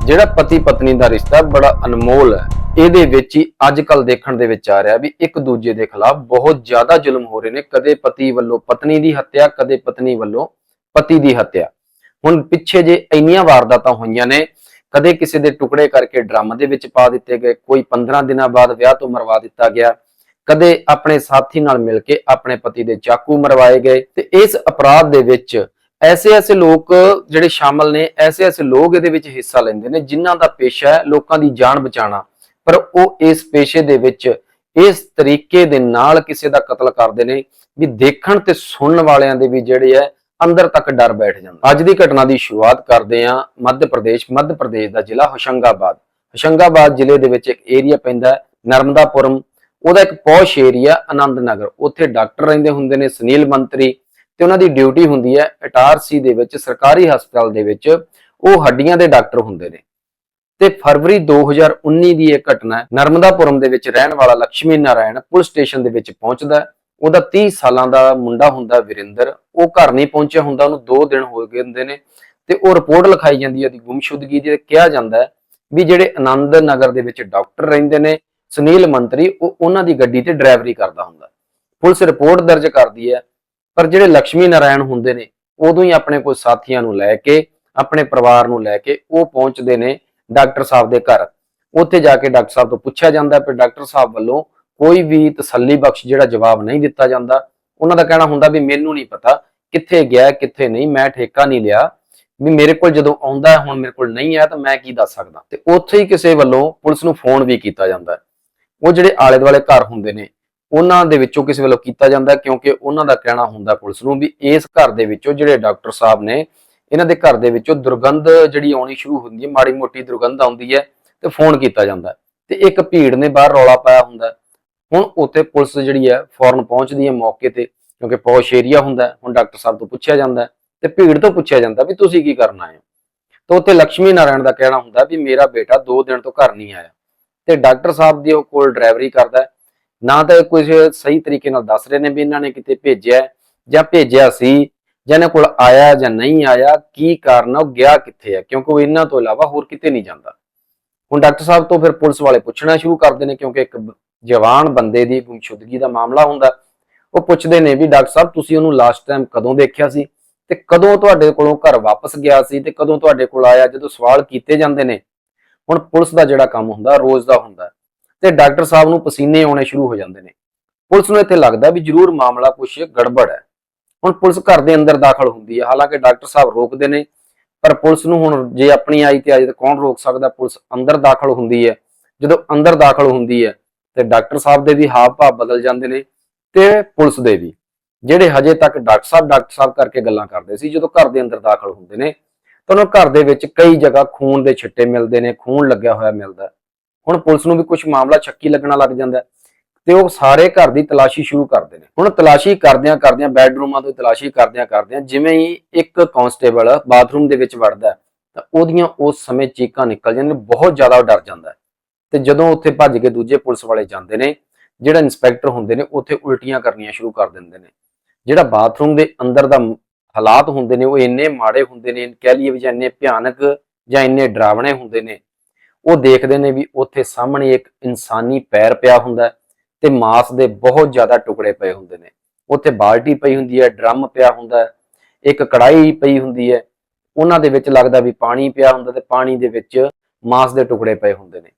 ਜਿਹੜਾ ਪਤੀ ਪਤਨੀ ਦਾ ਰਿਸ਼ਤਾ ਬੜਾ ਅਨਮੋਲ ਹੈ, ਇਹਦੇ ਵਿੱਚ ਹੀ ਅੱਜ ਕੱਲ ਦੇਖਣ ਦੇ ਵਿੱਚ ਆ ਰਿਹਾ ਵੀ ਇੱਕ ਦੂਜੇ ਦੇ ਖਿਲਾਫ ਬਹੁਤ ਜ਼ਿਆਦਾ ਜ਼ੁਲਮ ਹੋ ਰਹੇ ਨੇ, ਕਦੇ ਪਤੀ ਵੱਲੋਂ ਪਤਨੀ ਦੀ ਹੱਤਿਆ, ਕਦੇ ਪਤਨੀ ਵੱਲੋਂ ਪਤੀ ਦੀ ਹੱਤਿਆ। ਹੁਣ ਪਿੱਛੇ ਜੇ ਇੰਨੀਆਂ ਵਾਰਦਾਤਾਂ ਹੋਈਆਂ ਨੇ, ਕਦੇ ਕਿਸੇ ਦੇ ਟੁਕੜੇ ਕਰਕੇ ਡਰਮ ਦੇ ਵਿੱਚ ਪਾ ਦਿੱਤੇ ਗਏ, ਕੋਈ 15 ਦਿਨਾਂ ਬਾਅਦ ਵਿਆਹ ਤੋਂ ਮਰਵਾ ਦਿੱਤਾ ਗਿਆ, ਕਦੇ ਆਪਣੇ ਸਾਥੀ ਨਾਲ ਮਿਲ ਕੇ ਆਪਣੇ ਪਤੀ ਦੇ ਚਾਕੂ ਮਰਵਾਏ ਗਏ, ਤੇ ਇਸ ਅਪਰਾਧ ਦੇ ਵਿੱਚ ਐਸੇ ਐਸੇ ਲੋਕ ਜਿਹੜੇ ਸ਼ਾਮਲ ਨੇ, ਐਸੇ ਐਸੇ ਲੋਕ ਇਹਦੇ ਵਿੱਚ ਹਿੱਸਾ ਲੈਂਦੇ ਨੇ, ਜਿਨ੍ਹਾਂ ਦਾ ਪੇਸ਼ਾ ਹੈ ਲੋਕਾਂ ਦੀ ਜਾਨ ਬਚਾਉਣਾ। ਪਰ ਉਹ ਇਸ ਪੇਸ਼ੇ ਦੇ ਵਿੱਚ ਇਸ ਤਰੀਕੇ ਦੇ ਨਾਲ ਕਿਸੇ ਦਾ ਕਤਲ ਕਰਦੇ ਨੇ ਵੀ ਦੇਖਣ ਤੇ ਸੁਣਨ ਵਾਲਿਆਂ ਦੇ ਵੀ ਜਿਹੜੇ ਹੈ ਅੰਦਰ ਤੱਕ ਡਰ ਬੈਠ ਜਾਂਦਾ। ਅੱਜ ਦੀ ਘਟਨਾ ਦੀ ਸ਼ੁਰੂਆਤ ਕਰਦੇ ਹਾਂ ਮੱਧ ਪ੍ਰਦੇਸ਼ ਮੱਧ ਪ੍ਰਦੇਸ਼ ਦਾ ਜ਼ਿਲ੍ਹਾ ਹੋਸ਼ੰਗਾਬਾਦ। ਹੋਸ਼ੰਗਾਬਾਦ ਜ਼ਿਲ੍ਹੇ ਦੇ ਵਿੱਚ ਇੱਕ ਏਰੀਆ ਪੈਂਦਾ ਨਰਮਦਾਪੁਰਮ। ਉਹਦਾ ਇੱਕ ਪੌਸ਼ ਏਰੀਆ ਆਨੰਦ ਨਗਰ ਉੱਥੇ ਡਾਕਟਰ ਰਹਿੰਦੇ ਹੁੰਦੇ ਨੇ, ਸੁਨੀਲ ਮੰਤਰੀ ਤੇ ਉਹਨਾਂ ਦੀ ਡਿਊਟੀ ਹੁੰਦੀ ਹੈ ਅਟਾਰਸੀ ਦੇ ਵਿੱਚ, ਸਰਕਾਰੀ ਹਸਪਤਾਲ ਦੇ ਵਿੱਚ। ਉਹ ਹੱਡੀਆਂ ਦੇ ਡਾਕਟਰ ਹੁੰਦੇ ਨੇ। ਤੇ ਫਰਵਰੀ 2019 ਦੀ ਇਹ ਘਟਨਾ ਨਰਮਦਾਪੁਰਮ ਦੇ ਵਿੱਚ ਰਹਿਣ ਵਾਲਾ ਲక్ష్ਮੀ ਨਾਰਾਇਣ ਪੁਲਿਸ ਸਟੇਸ਼ਨ ਦੇ ਵਿੱਚ ਪਹੁੰਚਦਾ ਉਹਦਾ 30 ਸਾਲਾਂ ਦਾ ਮੁੰਡਾ ਹੁੰਦਾ ਵਿਰਿੰਦਰ। ਉਹ ਘਰ ਨਹੀਂ ਪਹੁੰਚਿਆ ਹੁੰਦਾ, ਉਹਨੂੰ 2 ਦਿਨ ਹੋ ਗਏ ਹੁੰਦੇ ਨੇ। ਤੇ ਉਹ ਰਿਪੋਰਟ ਲਿਖਾਈ ਜਾਂਦੀ ਹੈ ਦੀ ਗੁੰਮਸ਼ੁਦਗੀ ਦੀ ਕਿਹਾ ਜਾਂਦਾ ਵੀ ਜਿਹੜੇ ਆਨੰਦ ਨਗਰ ਦੇ ਵਿੱਚ ਡਾਕਟਰ ਰਹਿੰਦੇ ਨੇ, ਸੁਨੀਲ ਮੰਤਰੀ, ਉਹ ਉਹਨਾਂ ਦੀ ਗੱਡੀ ਤੇ ਡਰਾਈਵਰੀ ਕਰਦਾ ਹੁੰਦਾ। ਪੁਲਿਸ ਰਿਪੋਰਟ ਦਰਜ ਕਰਦੀ ਹੈ ਪਰ ਜਿਹੜੇ ਲక్ష్ਮੀ ਨਾਰਾਇਣ ਹੁੰਦੇ ਨੇ, ਉਦੋਂ ਹੀ ਆਪਣੇ ਕੋਈ ਸਾਥੀਆਂ ਨੂੰ ਲੈ ਕੇ, ਆਪਣੇ ਪਰਿਵਾਰ ਨੂੰ ਲੈ ਕੇ ਉਹ ਪਹੁੰਚਦੇ ਨੇ ਡਾਕਟਰ ਸਾਹਿਬ ਦੇ ਘਰ। ਉੱਥੇ ਜਾ ਕੇ ਡਾਕਟਰ ਸਾਹਿਬ ਤੋਂ ਪੁੱਛਿਆ ਜਾਂਦਾ ਪਰ ਡਾਕਟਰ ਸਾਹਿਬ ਵੱਲੋਂ ਕੋਈ ਵੀ ਤਸੱਲੀ ਬਖਸ਼ ਜਿਹੜਾ ਜਵਾਬ ਨਹੀਂ ਦਿੱਤਾ ਜਾਂਦਾ। ਉਹਨਾਂ ਦਾ ਕਹਿਣਾ ਹੁੰਦਾ ਵੀ ਮੈਨੂੰ ਨਹੀਂ ਪਤਾ ਕਿੱਥੇ ਗਿਆ, ਕਿੱਥੇ ਨਹੀਂ, ਮੈਂ ਠੇਕਾ ਨਹੀਂ ਲਿਆ। ਵੀ ਮੇਰੇ ਕੋਲ ਜਦੋਂ ਆਉਂਦਾ ਹੁਣ ਮੇਰੇ ਕੋਲ ਨਹੀਂ ਆਇਆ ਤਾਂ ਮੈਂ ਕੀ ਦੱਸ ਸਕਦਾ? ਤੇ ਉੱਥੇ ਹੀ ਕਿਸੇ ਵੱਲੋਂ ਪੁਲਿਸ ਨੂੰ ਫੋਨ ਵੀ ਕੀਤਾ ਜਾਂਦਾ ਉਹ ਜਿਹੜੇ ਆਲੇ ਦੁਆਲੇ ਘਰ ਹੁੰਦੇ ਨੇ ਉਹਨਾਂ ਦੇ ਵਿੱਚੋਂ ਕਿਸੇ ਵੱਲੋਂ ਕੀਤਾ ਜਾਂਦਾ ਕਿਉਂਕਿ ਉਹਨਾਂ ਦਾ ਕਹਿਣਾ ਹੁੰਦਾ ਪੁਲਿਸ ਨੂੰ ਵੀ ਇਸ ਘਰ ਦੇ ਵਿੱਚੋਂ ਜਿਹੜੇ ਡਾਕਟਰ ਸਾਹਿਬ ਨੇ, ਇਹਨਾਂ ਦੇ ਘਰ ਦੇ ਵਿੱਚੋਂ ਦੁਰਗੰਧ ਜਿਹੜੀ ਆਉਣੀ ਸ਼ੁਰੂ ਹੁੰਦੀ ਹੈ, ਮਾੜੀ ਮੋਟੀ ਦੁਰਗੰਧ ਆਉਂਦੀ ਹੈ ਤੇ ਫੋਨ ਕੀਤਾ ਜਾਂਦਾ ਹੈ ਤੇ ਇੱਕ ਭੀੜ ਨੇ ਬਾਹਰ ਰੌਲਾ ਪਾਇਆ ਹੁੰਦਾ ਹੁਣ ਉੱਥੇ ਪੁਲਿਸ ਜਿਹੜੀ ਹੈ ਫੌਰਨ ਪਹੁੰਚਦੀ ਹੈ ਮੌਕੇ ਤੇ ਕਿਉਂਕਿ ਪੌਸ਼ ਏਰੀਆ ਹੁੰਦਾ ਹੁਣ ਡਾਕਟਰ ਸਾਹਿਬ ਤੋਂ ਪੁੱਛਿਆ ਜਾਂਦਾ ਹੈ ਤੇ ਭੀੜ ਤੋਂ ਪੁੱਛਿਆ ਜਾਂਦਾ ਵੀ ਤੁਸੀਂ ਕੀ ਕਰਨ ਆਏ ਹੋ? ਤਾਂ ਉੱਥੇ ਲక్ష్ਮੀ ਨਾਰਾਇਣ ਦਾ ਕਹਿਣਾ ਹੁੰਦਾ ਵੀ ਮੇਰਾ ਬੇਟਾ 2 ਦਿਨ ਤੋਂ ਘਰ ਨਹੀਂ ਆਇਆ ਤੇ ਡਾਕਟਰ ਸਾਹਿਬ ਦੀ ਉਹ ਕੋਲ ਡਰਾਈਵਰੀ ਕਰਦਾ ਨਾ ਤਾਂ ਇਹ ਕੁਝ ਸਹੀ ਤਰੀਕੇ ਨਾਲ ਦੱਸ ਰਹੇ ਨੇ ਵੀ ਇਹਨਾਂ ਨੇ ਕਿਤੇ ਭੇਜਿਆ ਜਾਂ ਭੇਜਿਆ ਸੀ ਜਾਂ ਇਹਨਾਂ ਕੋਲ ਆਇਆ ਜਾਂ ਨਹੀਂ ਆਇਆ, ਕੀ ਕਾਰਨ ਉਹ ਗਿਆ ਕਿੱਥੇ ਹੈ ਕਿਉਂਕਿ ਉਹ ਇਹਨਾਂ ਤੋਂ ਇਲਾਵਾ ਹੋਰ ਕਿਤੇ ਨਹੀਂ ਜਾਂਦਾ। ਹੁਣ ਡਾਕਟਰ ਸਾਹਿਬ ਤੋਂ ਫਿਰ ਪੁਲਿਸ ਵਾਲੇ ਪੁੱਛਣਾ ਸ਼ੁਰੂ ਕਰਦੇ ਨੇ ਕਿਉਂਕਿ ਇੱਕ ਜਵਾਨ ਬੰਦੇ ਦੀ ਗੁੰਮਸ਼ੁਦਗੀ ਦਾ ਮਾਮਲਾ ਹੁੰਦਾ। ਉਹ ਪੁੱਛਦੇ ਨੇ ਵੀ ਡਾਕਟਰ ਸਾਹਿਬ, ਤੁਸੀਂ ਉਹਨੂੰ ਲਾਸਟ ਟਾਈਮ ਕਦੋਂ ਦੇਖਿਆ ਸੀ? ਤੇ ਕਦੋਂ ਤੁਹਾਡੇ ਕੋਲੋਂ ਘਰ ਵਾਪਸ ਗਿਆ ਸੀ ਤੇ ਕਦੋਂ ਤੁਹਾਡੇ ਕੋਲ ਆਇਆ? ਜਦੋਂ ਸਵਾਲ ਕੀਤੇ ਜਾਂਦੇ ਨੇ, ਹੁਣ ਪੁਲਿਸ ਦਾ ਜਿਹੜਾ ਕੰਮ ਹੁੰਦਾ, ਰੋਜ਼ ਦਾ ਹੁੰਦਾ। ਤੇ ਡਾਕਟਰ ਸਾਹਿਬ ਨੂੰ ਪਸੀਨੇ ਆਉਣੇ ਸ਼ੁਰੂ ਹੋ ਜਾਂਦੇ ਨੇ। ਪੁਲਿਸ ਨੂੰ ਇੱਥੇ ਲੱਗਦਾ ਵੀ ਜ਼ਰੂਰ ਮਾਮਲਾ ਕੁਝ ਗੜਬੜ ਹੈ। ਹੁਣ ਪੁਲਿਸ ਘਰ ਦੇ ਅੰਦਰ ਦਾਖਲ ਹੁੰਦੀ ਹੈ। ਹਾਲਾਂਕਿ ਡਾਕਟਰ ਸਾਹਿਬ ਰੋਕਦੇ ਨੇ, ਪਰ ਪੁਲਿਸ ਨੂੰ ਹੁਣ ਜੇ ਆਪਣੀ ਆਈ ਤੇ ਆਈ ਤਾਂ ਕੌਣ ਰੋਕ ਸਕਦਾ? ਪੁਲਿਸ ਅੰਦਰ ਦਾਖਲ ਹੁੰਦੀ ਹੈ। ਜਦੋਂ ਅੰਦਰ ਦਾਖਲ ਹੁੰਦੀ ਹੈ, ਤੇ ਡਾਕਟਰ ਸਾਹਿਬ ਦੇ ਵੀ ਹਾਵ ਭਾਵ ਬਦਲ ਜਾਂਦੇ ਨੇ ਤੇ ਪੁਲਿਸ ਦੇ ਵੀ। ਜਿਹੜੇ ਹਜੇ ਤੱਕ ਡਾਕਟਰ ਸਾਹਿਬ ਡਾਕਟਰ ਸਾਹਿਬ ਕਰਕੇ ਗੱਲਾਂ ਕਰਦੇ ਸੀ, ਜਦੋਂ ਘਰ ਦੇ ਅੰਦਰ ਦਾਖਲ ਹੁੰਦੇ ਨੇ, ਤਾਂ ਉਹਨਾਂ ਘਰ ਦੇ ਵਿੱਚ ਕਈ ਜਗ੍ਹਾ ਖੂਨ ਦੇ ਛਿੱਟੇ ਮਿਲਦੇ ਨੇ, ਖੂਨ ਲੱਗਿਆ ਹੋਇਆ ਮਿਲਦਾ। ਹੁਣ ਪੁਲਿਸ ਨੂੰ ਵੀ ਕੁਝ ਮਾਮਲਾ ਸ਼ੱਕੀ ਲੱਗਣਾ ਲੱਗ ਜਾਂਦਾ ਹੈ ਤੇ ਉਹ ਸਾਰੇ ਘਰ ਦੀ ਤਲਾਸ਼ੀ ਸ਼ੁਰੂ ਕਰਦੇ ਨੇ। ਹੁਣ ਤਲਾਸ਼ੀ ਕਰਦਿਆਂ ਕਰਦਿਆਂ ਬੈੱਡਰੂਮਾਂ ਤੋਂ ਤਲਾਸ਼ੀ ਕਰਦਿਆਂ ਕਰਦਿਆਂ ਜਿਵੇਂ ਹੀ ਇੱਕ ਕਾਂਸਟੇਬਲ ਬਾਥਰੂਮ ਦੇ ਵਿੱਚ ਵੜਦਾ ਤਾਂ ਉਹਦੀਆਂ ਉਸ ਸਮੇਂ ਚੀਕਾਂ ਨਿਕਲ ਜਾਂਦੀਆਂ ਨੇ, ਬਹੁਤ ਜ਼ਿਆਦਾ ਡਰ ਜਾਂਦਾ ਹੈ। ਤੇ ਜਦੋਂ ਉੱਥੇ ਭੱਜ ਕੇ ਦੂਜੇ ਪੁਲਿਸ ਵਾਲੇ ਜਾਂਦੇ ਨੇ, ਜਿਹੜਾ ਇਨਸਪੈਕਟਰ ਹੁੰਦੇ ਨੇ, ਉੱਥੇ ਉਲਟੀਆਂ ਕਰਨੀਆਂ ਸ਼ੁਰੂ ਕਰ ਦਿੰਦੇ ਨੇ। ਜਿਹੜਾ ਬਾਥਰੂਮ ਦੇ ਅੰਦਰ ਦਾ ਹਾਲਾਤ ਹੁੰਦੇ ਨੇ, ਉਹ ਇੰਨੇ ਮਾੜੇ ਹੁੰਦੇ ਨੇ, ਕਹਿ ਲਈਏ ਵੀ ਜਾਂ ਇੰਨੇ ਭਿਆਨਕ ਜਾਂ ਇੰਨੇ ਡਰਾਵਣੇ ਹੁੰਦੇ ਨੇ ਉਹ ਦੇਖਦੇ ਨੇ ਵੀ ਉੱਥੇ ਸਾਹਮਣੇ ਇੱਕ ਇਨਸਾਨੀ ਪੈਰ ਪਿਆ ਹੁੰਦਾ ਤੇ ਮਾਸ ਦੇ ਬਹੁਤ ਜ਼ਿਆਦਾ ਟੁਕੜੇ ਪਏ ਹੁੰਦੇ ਨੇ। ਉੱਥੇ ਬਾਲਟੀ ਪਈ ਹੁੰਦੀ ਹੈ, ਡਰਮ ਪਿਆ ਹੁੰਦਾ ਇੱਕ ਕੜਾਈ ਪਈ ਹੁੰਦੀ ਹੈ। ਉਹਨਾਂ ਦੇ ਵਿੱਚ ਲੱਗਦਾ ਵੀ ਪਾਣੀ ਪਿਆ ਹੁੰਦਾ ਤੇ ਪਾਣੀ ਦੇ ਵਿੱਚ ਮਾਸ ਦੇ ਟੁਕੜੇ ਪਏ ਹੁੰਦੇ ਨੇ।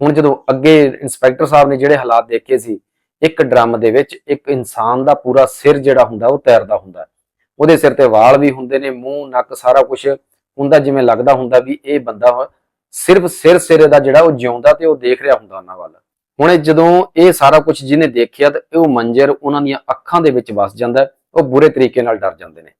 ਹੁਣ ਜਦੋਂ ਅੱਗੇ ਇੰਸਪੈਕਟਰ ਸਾਹਿਬ ਨੇ ਜਿਹੜੇ ਹਾਲਾਤ ਦੇਖੇ ਸੀ, ਇੱਕ ਡਰਮ ਦੇ ਵਿੱਚ ਇੱਕ ਇਨਸਾਨ ਦਾ ਪੂਰਾ ਸਿਰ ਜਿਹੜਾ ਹੁੰਦਾ, ਉਹ ਤੈਰਦਾ ਹੁੰਦਾ ਉਹਦੇ ਸਿਰ ਤੇ ਵਾਲ ਵੀ ਹੁੰਦੇ ਨੇ, ਮੂੰਹ, ਨੱਕ ਸਾਰਾ ਕੁਝ ਹੁੰਦਾ, ਜਿਵੇਂ ਲੱਗਦਾ ਹੁੰਦਾ ਵੀ ਇਹ ਬੰਦਾ ਸਿਰਫ ਸਿਰ ਸਿਰੇ ਦਾ ਜਿਹੜਾ ਉਹ ਜਿਉਂਦਾ ਤੇ ਉਹ ਦੇਖ ਰਿਹਾ ਹੁੰਦਾ ਉਹਨਾਂ ਵੱਲ। ਹੁਣ ਜਦੋਂ ਇਹ ਸਾਰਾ ਕੁਝ ਜਿਹਨੇ ਦੇਖਿਆ ਤੇ ਉਹ ਮੰਜ਼ਰ ਉਹਨਾਂ ਦੀਆਂ ਅੱਖਾਂ ਦੇ ਵਿੱਚ ਵਸ ਜਾਂਦਾ ਉਹ ਬੁਰੇ ਤਰੀਕੇ ਨਾਲ ਡਰ ਜਾਂਦੇ ਨੇ।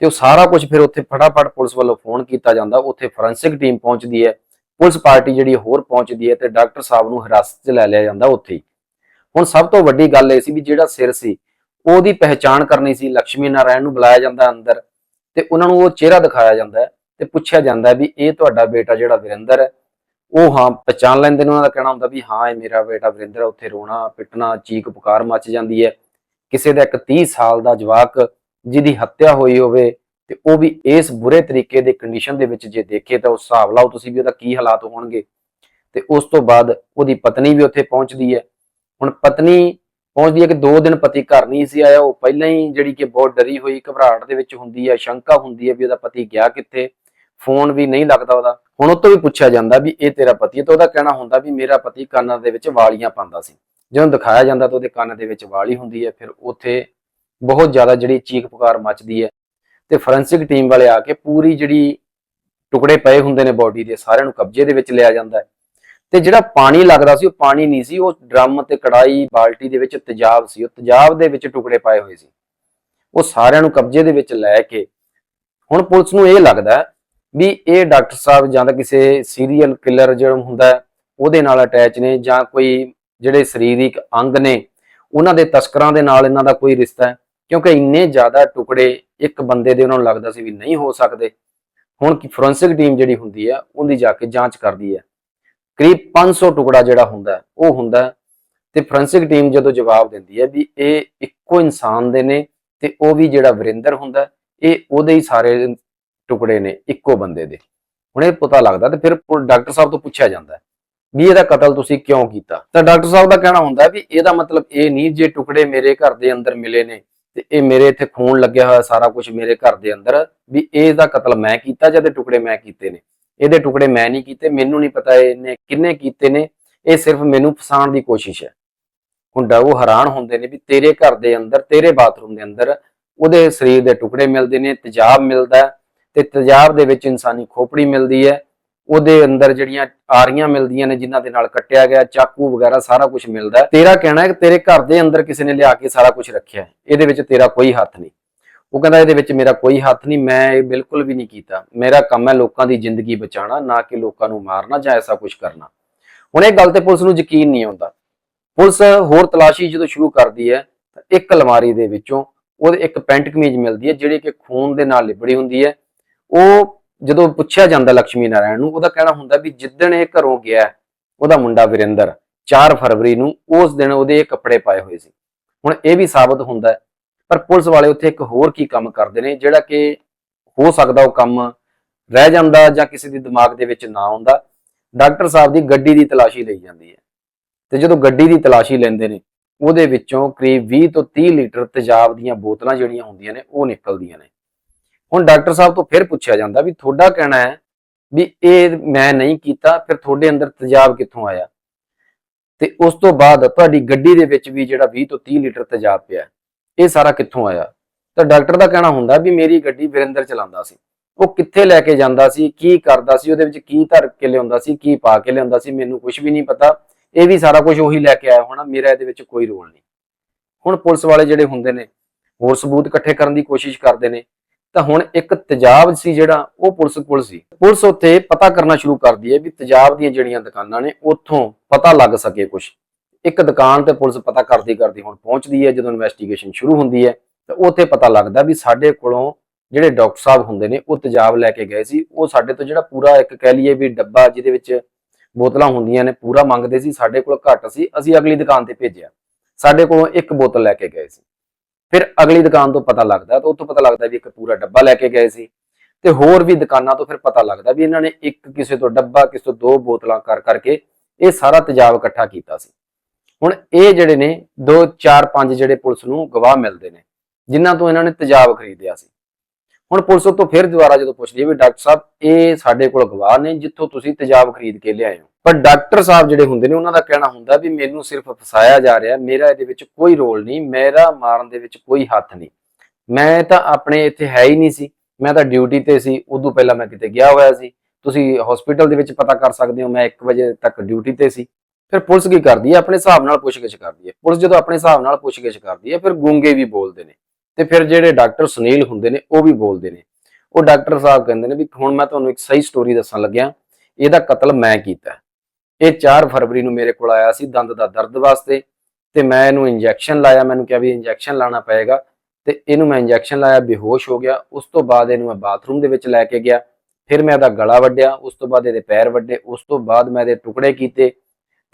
ਤੇ ਉਹ ਸਾਰਾ ਕੁਝ ਫਿਰ ਉੱਥੇ ਫਟਾਫਟ ਪੁਲਿਸ ਵੱਲੋਂ ਫੋਨ ਕੀਤਾ ਜਾਂਦਾ, ਉੱਥੇ ਫੋਰੈਂਸਿਕ ਟੀਮ ਪਹੁੰਚਦੀ ਹੈ, ਪੁਲਿਸ ਪਾਰਟੀ ਜਿਹੜੀ ਹੋਰ ਪਹੁੰਚਦੀ ਹੈ ਤੇ ਡਾਕਟਰ ਸਾਹਿਬ ਨੂੰ ਹਿਰਾਸਤ 'ਚ ਲੈ ਲਿਆ ਜਾਂਦਾ ਉੱਥੇ ਹੀ। ਹੁਣ ਸਭ ਤੋਂ ਵੱਡੀ ਗੱਲ ਇਹ ਸੀ ਵੀ ਜਿਹੜਾ ਸਿਰ ਸੀ, ਉਹਦੀ ਪਹਿਚਾਣ ਕਰਨੀ ਸੀ ਲక్ష్ਮੀ ਨਾਰਾਇਣ ਨੂੰ ਬੁਲਾਇਆ ਜਾਂਦਾ ਅੰਦਰ ਤੇ ਉਹਨਾਂ ਨੂੰ ਉਹ ਚਿਹਰਾ ਦਿਖਾਇਆ ਜਾਂਦਾ ਹੈ ਤੇ ਪੁੱਛਿਆ ਜਾਂਦਾ ਵੀ ਇਹ ਤੁਹਾਡਾ ਬੇਟਾ ਜਿਹੜਾ ਵਿਰਿੰਦਰ ਹੈ, ਉਹ ਹਾਂ ਪਛਾਣ ਲੈਂਦੇ ਨੇ ਉਹਨਾਂ ਦਾ ਕਹਿਣਾ ਹੁੰਦਾ ਵੀ ਹਾਂ, ਇਹ ਮੇਰਾ ਬੇਟਾ ਵਿਰਿੰਦਰ ਹੈ। ਉੱਥੇ ਰੋਣਾ ਪਿੱਟਣਾ, ਚੀਕ ਪੁਕਾਰ ਮੱਚ ਜਾਂਦੀ ਹੈ। ਕਿਸੇ ਦਾ ਇੱਕ 30 ਸਾਲ ਦਾ ਜਵਾਕ ਜਿਹਦੀ ਹੱਤਿਆ ਹੋਈ ਹੋਵੇ ਤੇ ਉਹ ਵੀ ਇਸ ਬੁਰੇ ਤਰੀਕੇ ਦੇ ਕੰਡੀਸ਼ਨ ਦੇ ਵਿੱਚ ਜੇ ਦੇਖੇ ਤਾਂ ਉਸ ਹਿਸਾਬ ਲਾਓ ਤੁਸੀਂ ਵੀ ਉਹਦਾ ਕੀ ਹਾਲਾਤ ਹੋਣਗੇ। ਤੇ ਉਸ ਤੋਂ ਬਾਅਦ ਉਹਦੀ ਪਤਨੀ ਵੀ ਉੱਥੇ ਪਹੁੰਚਦੀ ਹੈ। ਹੁਣ ਪਤਨੀ ਪਹੁੰਚਦੀ ਹੈ ਕਿ ਦੋ ਦਿਨ ਪਤੀ ਘਰ ਨਹੀਂ ਸੀ ਆਇਆ, ਉਹ ਪਹਿਲਾਂ ਹੀ ਜਿਹੜੀ ਕਿ ਬਹੁਤ ਡਰੀ ਹੋਈ, ਘਬਰਾਹਟ ਦੇ ਵਿੱਚ ਹੁੰਦੀ ਹੈ, ਸ਼ੰਕਾ ਹੁੰਦੀ ਹੈ ਵੀ ਉਹਦਾ ਪਤੀ ਗਿਆ ਕਿੱਥੇ। ਫੋਨ ਵੀ ਨਹੀਂ ਲੱਗਦਾ ਉਹਦਾ। ਹੁਣ ਉਹ ਤੋਂ ਵੀ ਪੁੱਛਿਆ ਜਾਂਦਾ ਵੀ ਇਹ ਤੇਰਾ ਪਤੀ ਹੈ ਤਾਂ ਉਹਦਾ ਕਹਿਣਾ ਹੁੰਦਾ ਵੀ ਮੇਰਾ ਪਤੀ ਕੰਨਾਂ ਦੇ ਵਿੱਚ ਵਾਲੀਆਂ ਪਾਉਂਦਾ ਸੀ। ਜਦੋਂ ਦਿਖਾਇਆ ਜਾਂਦਾ ਤਾਂ ਉਹਦੇ ਕੰਨ ਦੇ ਵਿੱਚ ਵਾਲੀ ਹੁੰਦੀ ਹੈ, ਫਿਰ ਉੱਥੇ ਬਹੁਤ ਜ਼ਿਆਦਾ ਜਿਹੜੀ ਚੀਖ ਪੁਕਾਰ ਮੱਚਦੀ ਹੈ। ਤੇ ਫੋਰੈਂਸਿਕ ਟੀਮ ਵਾਲੇ ਆ ਕੇ ਪੂਰੀ ਜਿਹੜੀ ਟੁਕੜੇ ਪਏ ਹੁੰਦੇ ਨੇ ਬਾਡੀ ਦੇ, ਸਾਰਿਆਂ ਨੂੰ ਕਬਜ਼ੇ ਦੇ ਵਿੱਚ ਲਿਆ ਜਾਂਦਾ ਹੈ। ਤੇ ਜਿਹੜਾ ਪਾਣੀ ਲੱਗਦਾ ਸੀ, ਉਹ ਪਾਣੀ ਨਹੀਂ ਸੀ, ਉਹ ਡਰਮ ਤੇ ਕੜਾਈ ਬਾਲਟੀ ਦੇ ਵਿੱਚ ਤੇਜ਼ਾਬ ਸੀ, ਉਹ ਤੇਜ਼ਾਬ ਦੇ ਵਿੱਚ ਟੁਕੜੇ ਪਾਏ ਹੋਏ ਸੀ। ਉਹ ਸਾਰਿਆਂ ਨੂੰ ਕਬਜ਼ੇ ਦੇ ਵਿੱਚ ਲੈ ਕੇ ਹੁਣ ਪੁਲਿਸ ਨੂੰ ਇਹ ਲੱਗਦਾ ਵੀ ਇਹ ਡਾਕਟਰ ਸਾਹਿਬ ਜਾਂ ਤਾਂ ਕਿਸੇ ਸੀਰੀਅਲ ਕਿਲਰ ਜਿਹੜਾ ਹੁੰਦਾ ਉਹਦੇ ਨਾਲ ਅਟੈਚ ਨੇ ਜਾਂ ਕੋਈ ਜਿਹੜੇ ਸਰੀਰਿਕ ਅੰਗ ਨੇ, ਉਹਨਾਂ ਦੇ ਤਸਕਰਾਂ ਦੇ ਨਾਲ ਇਹਨਾਂ ਦਾ ਕੋਈ ਰਿਸ਼ਤਾ ਹੈ। ਕਿਉਂਕਿ ਇੰਨੇ ਜ਼ਿਆਦਾ ਟੁਕੜੇ ਇੱਕ ਬੰਦੇ ਦੇ ਉਹਨਾਂ ਨੂੰ ਲੱਗਦਾ ਸੀ ਵੀ ਨਹੀਂ ਹੋ ਸਕਦੇ। ਹੁਣ ਕੀ ਫੋਰੈਂਸਿਕ ਟੀਮ ਜਿਹੜੀ ਹੁੰਦੀ ਹੈ, ਉਹਦੀ ਜਾ ਕੇ ਜਾਂਚ ਕਰਦੀ ਹੈ। ਕਰੀਬ 500 ਟੁਕੜਾ ਜਿਹੜਾ ਹੁੰਦਾ ਉਹ ਹੁੰਦਾ ਹੈ ਤੇ ਫੋਰੈਂਸਿਕ ਟੀਮ ਜਦੋਂ ਜਵਾਬ ਦਿੰਦੀ ਹੈ ਵੀ ਇਹ ਇੱਕੋ ਇਨਸਾਨ ਦੇ ਨੇ ਤੇ ਉਹ ਵੀ ਜਿਹੜਾ ਵਰਿੰਦਰ ਹੁੰਦਾ ਇਹ ਉਹਦੇ ਹੀ ਸਾਰੇ ਟੁਕੜੇ ਨੇ ਇੱਕੋ ਬੰਦੇ ਦੇ। ਹੁਣ ਇਹ ਪਤਾ ਲੱਗਦਾ ਤੇ ਫਿਰ ਡਾਕਟਰ ਸਾਹਿਬ ਤੋਂ ਪੁੱਛਿਆ ਜਾਂਦਾ ਵੀ ਇਹਦਾ ਕਤਲ ਤੁਸੀਂ ਕਿਉਂ ਕੀਤਾ? ਤਾਂ ਡਾਕਟਰ ਸਾਹਿਬ ਦਾ ਕਹਿਣਾ ਹੁੰਦਾ ਵੀ ਇਹਦਾ ਮਤਲਬ ਇਹ ਨਹੀਂ ਜੇ ਟੁਕੜੇ ਮੇਰੇ ਘਰ ਦੇ ਅੰਦਰ ਮਿਲੇ ਨੇ ਤੇ ਇਹ ਮੇਰੇ ਇੱਥੇ ਖੂਨ ਲੱਗਿਆ ਹੋਇਆ ਸਾਰਾ ਕੁਝ ਮੇਰੇ ਘਰ ਦੇ ਅੰਦਰ, ਵੀ ਇਹਦਾ ਕਤਲ ਮੈਂ ਕੀਤਾ ਜਾਂ ਇਹਦੇ ਟੁਕੜੇ ਮੈਂ ਕੀਤੇ ਨੇ? ਇਹਦੇ ਟੁਕੜੇ ਮੈਂ ਨਹੀਂ ਕੀਤੇ, ਮੈਨੂੰ ਨਹੀਂ ਪਤਾ ਇਹਨੇ ਕਿੰਨੇ ਕੀਤੇ ਨੇ, ਇਹ ਸਿਰਫ ਮੈਨੂੰ ਫਸਾਉਣ ਦੀ ਕੋਸ਼ਿਸ਼ ਹੈ। ਹੁਣ ਉਹ ਹੈਰਾਨ ਹੁੰਦੇ ਨੇ ਵੀ ਤੇਰੇ ਘਰ ਦੇ ਅੰਦਰ, ਤੇਰੇ ਬਾਥਰੂਮ ਦੇ ਅੰਦਰ ਉਹਦੇ ਸਰੀਰ ਦੇ ਟੁਕੜੇ ਮਿਲਦੇ ਨੇ, ਤੇਜ਼ਾਬ ਮਿਲਦਾ ਤੇ ਤੇਜ਼ਾਬ ਦੇ ਵਿੱਚ ਇਨਸਾਨੀ ਖੋਪੜੀ ਮਿਲਦੀ ਹੈ। ਉਹਦੇ ਅੰਦਰ ਜਿਹੜੀਆਂ ਆਰੀਆਂ ਮਿਲਦੀਆਂ ਨੇ, ਜਿਨ੍ਹਾਂ ਦੇ ਨਾਲ ਕੱਟਿਆ ਗਿਆ, ਚਾਕੂ ਵਗੈਰਾ ਸਾਰਾ ਕੁਝ ਮਿਲਦਾ ਤੇਰਾ ਕਹਿਣਾ ਹੈ ਕਿ ਤੇਰੇ ਘਰ ਦੇ ਅੰਦਰ ਕਿਸੇ ਨੇ ਲਿਆ ਕੇ ਸਾਰਾ ਕੁਝ ਰੱਖਿਆ ਇਹਦੇ ਵਿੱਚ ਤੇਰਾ ਕੋਈ ਹੱਥ ਨਹੀਂ। ਉਹ ਕਹਿੰਦਾ, ਇਹਦੇ ਵਿੱਚ ਮੇਰਾ ਕੋਈ ਹੱਥ ਨਹੀਂ, ਮੈਂ ਇਹ ਬਿਲਕੁਲ ਵੀ ਨਹੀਂ ਕੀਤਾ। ਮੇਰਾ ਕੰਮ ਹੈ ਲੋਕਾਂ ਦੀ ਜ਼ਿੰਦਗੀ ਬਚਾਉਣਾ, ਨਾ ਕਿ ਲੋਕਾਂ ਨੂੰ ਮਾਰਨਾ ਜਾਂ ਐਸਾ ਕੁਝ ਕਰਨਾ। ਹੁਣ ਇਹ ਗੱਲ ਤੇ ਪੁਲਿਸ ਨੂੰ ਯਕੀਨ ਨਹੀਂ ਆਉਂਦਾ। ਪੁਲਿਸ ਹੋਰ ਤਲਾਸ਼ੀ ਜਦੋਂ ਸ਼ੁਰੂ ਕਰਦੀ ਹੈ, ਤਾਂ ਇੱਕ ਅਲਮਾਰੀ ਦੇ ਵਿੱਚੋਂ ਉਹਦੇ ਇੱਕ ਪੈਂਟ ਕਮੀਜ਼ ਮਿਲਦੀ ਹੈ, ਜਿਹੜੀ ਕਿ ਖੂਨ ਦੇ ਨਾਲ ਲਿਬੜੀ ਹੁੰਦੀ ਹੈ। ਉਹ ਜਦੋਂ ਪੁੱਛਿਆ ਜਾਂਦਾ ਲక్ష్ਮੀ ਨਾਰਾਇਣ ਨੂੰ, ਉਹਦਾ ਕਹਿਣਾ ਹੁੰਦਾ ਵੀ ਜਿੱਦਣ ਇਹ ਘਰੋਂ ਗਿਆ, ਉਹਦਾ ਮੁੰਡਾ ਵਿਰਿੰਦਰ 4 ਫਰਵਰੀ ਨੂੰ ਉਸ ਦਿਨ ਉਹਦੇ ਇਹ ਕੱਪੜੇ ਪਾਏ ਹੋਏ ਸੀ। ਹੁਣ ਇਹ ਵੀ ਸਾਬਤ ਹੁੰਦਾ ਪਰ ਪੁਲਿਸ ਵਾਲੇ ਉੱਥੇ ਇੱਕ ਹੋਰ ਕੀ ਕੰਮ ਕਰਦੇ ਨੇ, ਜਿਹੜਾ ਕਿ ਹੋ ਸਕਦਾ ਉਹ ਕੰਮ ਰਹਿ ਜਾਂਦਾ ਜਾਂ ਕਿਸੇ ਦੇ ਦਿਮਾਗ ਦੇ ਵਿੱਚ ਨਾ ਆਉਂਦਾ। ਡਾਕਟਰ ਸਾਹਿਬ ਦੀ ਗੱਡੀ ਦੀ ਤਲਾਸ਼ੀ ਲਈ ਜਾਂਦੀ ਹੈ ਤੇ ਜਦੋਂ ਗੱਡੀ ਦੀ ਤਲਾਸ਼ੀ ਲੈਂਦੇ ਨੇ, ਉਹਦੇ ਵਿੱਚੋਂ ਕਰੀਬ 20 ਤੋਂ 30 ਲੀਟਰ ਤੇਜ਼ਾਬ ਦੀਆਂ ਬੋਤਲਾਂ ਜਿਹੜੀਆਂ ਹੁੰਦੀਆਂ ਨੇ, ਉਹ ਨਿਕਲਦੀਆਂ ਨੇ। ਹੁਣ ਡਾਕਟਰ ਸਾਹਿਬ ਤੋਂ ਫਿਰ ਪੁੱਛਿਆ ਜਾਂਦਾ ਵੀ ਤੁਹਾਡਾ ਕਹਿਣਾ ਹੈ ਵੀ ਇਹ ਮੈਂ ਨਹੀਂ ਕੀਤਾ, ਫਿਰ ਤੁਹਾਡੇ ਅੰਦਰ ਤੇਜ਼ਾਬ ਕਿੱਥੋਂ ਆਇਆ? ਤੇ ਉਸ ਤੋਂ ਬਾਅਦ ਤੁਹਾਡੀ ਗੱਡੀ ਦੇ ਵਿੱਚ ਵੀ ਜਿਹੜਾ 20 ਤੋਂ 30 ਲੀਟਰ ਤੇਜ਼ਾਬ ਪਿਆ ਇਹ ਸਾਰਾ ਕਿੱਥੋਂ ਆਇਆ? ਤਾਂ ਡਾਕਟਰ ਦਾ ਕਹਿਣਾ ਹੁੰਦਾ ਵੀ ਮੇਰੀ ਗੱਡੀ ਵਿਰਿੰਦਰ ਚਲਾਉਂਦਾ ਸੀ। ਉਹ ਕਿੱਥੇ ਲੈ ਕੇ ਜਾਂਦਾ ਸੀ, ਕੀ ਕਰਦਾ ਸੀ, ਉਹਦੇ ਵਿੱਚ ਕੀ ਧਰ ਕੇ ਲਿਆਉਂਦਾ ਸੀ, ਕੀ ਪਾ ਕੇ ਲਿਆਉਂਦਾ ਸੀ, ਮੈਨੂੰ ਕੁਝ ਵੀ ਨਹੀਂ ਪਤਾ। ਇਹ ਵੀ ਸਾਰਾ ਕੁਝ ਉਹੀ ਲੈ ਕੇ ਆਇਆ ਹੋਣਾ, ਮੇਰਾ ਇਹਦੇ ਵਿੱਚ ਕੋਈ ਰੋਲ ਨਹੀਂ। ਹੁਣ ਪੁਲਿਸ ਵਾਲੇ ਜਿਹੜੇ ਹੁੰਦੇ ਨੇ, ਹੋਰ ਸਬੂਤ ਇਕੱਠੇ ਕਰਨ ਦੀ ਕੋਸ਼ਿਸ਼ ਕਰਦੇ ਨੇ। ਤਾਂ ਹੁਣ ਇੱਕ ਤੇਜ਼ਾਬ ਸੀ ਜਿਹੜਾ, ਉਹ ਪੁਲਿਸ ਕੋਲ ਸੀ। ਪੁਲਿਸ ਉੱਥੇ ਪਤਾ ਕਰਨਾ ਸ਼ੁਰੂ ਕਰਦੀ ਹੈ ਵੀ ਤੇਜ਼ਾਬ ਦੀਆਂ ਜਿਹੜੀਆਂ ਦੁਕਾਨਾਂ ਨੇ, ਉੱਥੋਂ ਪਤਾ ਲੱਗ ਸਕੇ ਕੁਝ ਇੱਕ ਦੁਕਾਨ ਤੇ ਪੁਲਿਸ ਪਤਾ ਕਰਦੀ ਕਰਦੀ ਹੁਣ ਪਹੁੰਚਦੀ ਹੈ, ਜਦੋਂ ਇਨਵੈਸਟੀਗੇਸ਼ਨ ਸ਼ੁਰੂ ਹੁੰਦੀ ਹੈ, ਤਾਂ ਉੱਥੇ ਪਤਾ ਲੱਗਦਾ ਵੀ ਸਾਡੇ ਕੋਲੋਂ ਜਿਹੜੇ ਡਾਕਟਰ ਸਾਹਿਬ ਹੁੰਦੇ ਨੇ, ਉਹ ਤੇਜ਼ਾਬ ਲੈ ਕੇ ਗਏ ਸੀ। ਉਹ ਸਾਡੇ ਤੋਂ ਜਿਹੜਾ ਪੂਰਾ ਇੱਕ ਕਹਿ ਲਈਏ ਵੀ ਡੱਬਾ ਜਿਹਦੇ ਵਿੱਚ ਬੋਤਲਾਂ ਹੁੰਦੀਆਂ ਨੇ, ਪੂਰਾ ਮੰਗਦੇ ਸੀ, ਸਾਡੇ ਕੋਲ ਘੱਟ ਸੀ, ਅਸੀਂ ਅਗਲੀ ਦੁਕਾਨ ਤੇ ਭੇਜਿਆ। ਸਾਡੇ ਕੋਲੋਂ ਇੱਕ ਬੋਤਲ ਲੈ ਕੇ ਗਏ ਸੀ। ਫਿਰ ਅਗਲੀ ਦੁਕਾਨ ਤੋਂ ਪਤਾ ਲੱਗਦਾ ਤਾਂ ਉੱਥੋਂ ਪਤਾ ਲੱਗਦਾ ਵੀ ਇੱਕ ਪੂਰਾ ਡੱਬਾ ਲੈ ਕੇ ਗਏ ਸੀ ਤੇ ਹੋਰ ਵੀ ਦੁਕਾਨਾਂ ਤੋਂ ਫਿਰ ਪਤਾ ਲੱਗਦਾ ਵੀ ਇਹਨਾਂ ਨੇ ਇੱਕ ਕਿਸੇ ਤੋਂ ਡੱਬਾ, ਕਿਸੇ ਤੋਂ ਦੋ ਬੋਤਲਾਂ ਕਰ ਕਰਕੇ ਇਹ ਸਾਰਾ ਤੇਜ਼ਾਬ ਇਕੱਠਾ ਕੀਤਾ ਸੀ। ਹੁਣ ਇਹ ਜਿਹੜੇ ਨੇ 2 4 5 ਜਿਹੜੇ ਪੁਲਿਸ ਨੂੰ ਗਵਾਹ ਮਿਲਦੇ ਨੇ, ਜਿਨ੍ਹਾਂ ਤੋਂ ਇਹਨਾਂ ਨੇ ਤੇਜ਼ਾਬ ਖਰੀਦਿਆ ਸੀ। ਹੁਣ ਪੁਲਿਸ ਤੋਂ ਫਿਰ ਦੁਬਾਰਾ ਜਦੋਂ ਪੁੱਛਦੀ ਹੈ ਵੀ ਡਾਕਟਰ ਸਾਹਿਬ, ਇਹ ਸਾਡੇ ਕੋਲ ਗਵਾਹ ਨੇ, ਜਿੱਥੋਂ ਤੁਸੀਂ ਤੇਜ਼ਾਬ ਖਰੀਦ ਕੇ ਲਿਆਏ ਹੋ। ਪਰ ਡਾਕਟਰ ਸਾਹਿਬ ਜਿਹੜੇ ਹੁੰਦੇ ਨੇ, ਉਹਨਾਂ ਦਾ ਕਹਿਣਾ ਹੁੰਦਾ ਵੀ ਮੈਨੂੰ ਸਿਰਫ ਫਸਾਇਆ ਜਾ ਰਿਹਾ, ਮੇਰਾ ਇਹਦੇ ਵਿੱਚ ਕੋਈ ਰੋਲ ਨਹੀਂ, ਮੇਰਾ ਮਾਰਨ ਦੇ ਵਿੱਚ ਕੋਈ ਹੱਥ ਨਹੀਂ। ਮੈਂ ਤਾਂ ਆਪਣੇ ਇੱਥੇ ਹੈ ਹੀ ਨਹੀਂ ਸੀ। ਮੈਂ ਤਾਂ ਡਿਊਟੀ ਤੇ ਸੀ, ਉਦੋਂ ਪਹਿਲਾਂ ਮੈਂ ਕਿਤੇ ਗਿਆ ਹੋਇਆ ਸੀ। ਤੁਸੀਂ ਹਸਪੀਟਲ ਦੇ ਵਿੱਚ ਪਤਾ ਕਰ ਸਕਦੇ ਹੋ, ਮੈਂ 1 ਵਜੇ ਤੱਕ ਡਿਊਟੀ ਤੇ ਸੀ। ਫਿਰ ਪੁਲਿਸ ਕੀ ਕਰਦੀ ਹੈ? ਆਪਣੇ ਹਿਸਾਬ ਨਾਲ ਪੁੱਛਗਿੱਛ ਕਰਦੀ ਹੈ। ਪੁਲਿਸ ਜਦੋਂ ਆਪਣੇ ਹਿਸਾਬ ਨਾਲ ਪੁੱਛਗਿੱਛ ਕਰਦੀ ਹੈ, ਫਿਰ ਗੂੰਗੇ ਵੀ ਬੋਲਦੇ ਨੇ। ਤੇ ਫਿਰ ਜਿਹੜੇ ਡਾਕਟਰ ਸੁਨੀਲ ਹੁੰਦੇ ਨੇ, ਉਹ ਵੀ ਬੋਲਦੇ ਨੇ। ਉਹ ਡਾਕਟਰ ਸਾਹਿਬ ਕਹਿੰਦੇ ਨੇ ਵੀ ਹੁਣ ਮੈਂ ਤੁਹਾਨੂੰ ਇੱਕ ਸਹੀ ਸਟੋਰੀ ਦੱਸਣ ਲੱਗਿਆ, ਇਹਦਾ ਕਤਲ ਮੈਂ ਕੀਤਾ। ਇਹ 4 ਫਰਵਰੀ ਨੂੰ ਮੇਰੇ ਕੋਲ ਆਇਆ ਸੀ, ਦੰਦ ਦਾ ਦਰਦ ਵਾਸਤੇ, ਤੇ ਮੈਂ ਇਹਨੂੰ ਇੰਜੈਕਸ਼ਨ ਲਾਇਆ, ਮੈਨੂੰ ਕਿਹਾ ਵੀ ਇੰਜੈਕਸ਼ਨ ਲਾਣਾ ਪਏਗਾ, ਤੇ ਇਹਨੂੰ ਮੈਂ ਇੰਜੈਕਸ਼ਨ ਲਾਇਆ, ਬੇਹੋਸ਼ ਹੋ ਗਿਆ। ਉਸ ਤੋਂ ਬਾਅਦ ਇਹਨੂੰ ਮੈਂ ਬਾਥਰੂਮ ਦੇ ਵਿੱਚ ਲੈ ਕੇ ਗਿਆ। ਫਿਰ ਮੈਂ ਇਹਦਾ ਗਲਾ ਵੱਢਿਆ, ਉਸ ਤੋਂ ਬਾਅਦ ਇਹਦੇ ਪੈਰ ਵੱਢੇ, ਉਸ ਤੋਂ ਬਾਅਦ ਮੈਂ ਇਹਦੇ ਟੁਕੜੇ ਕੀਤੇ,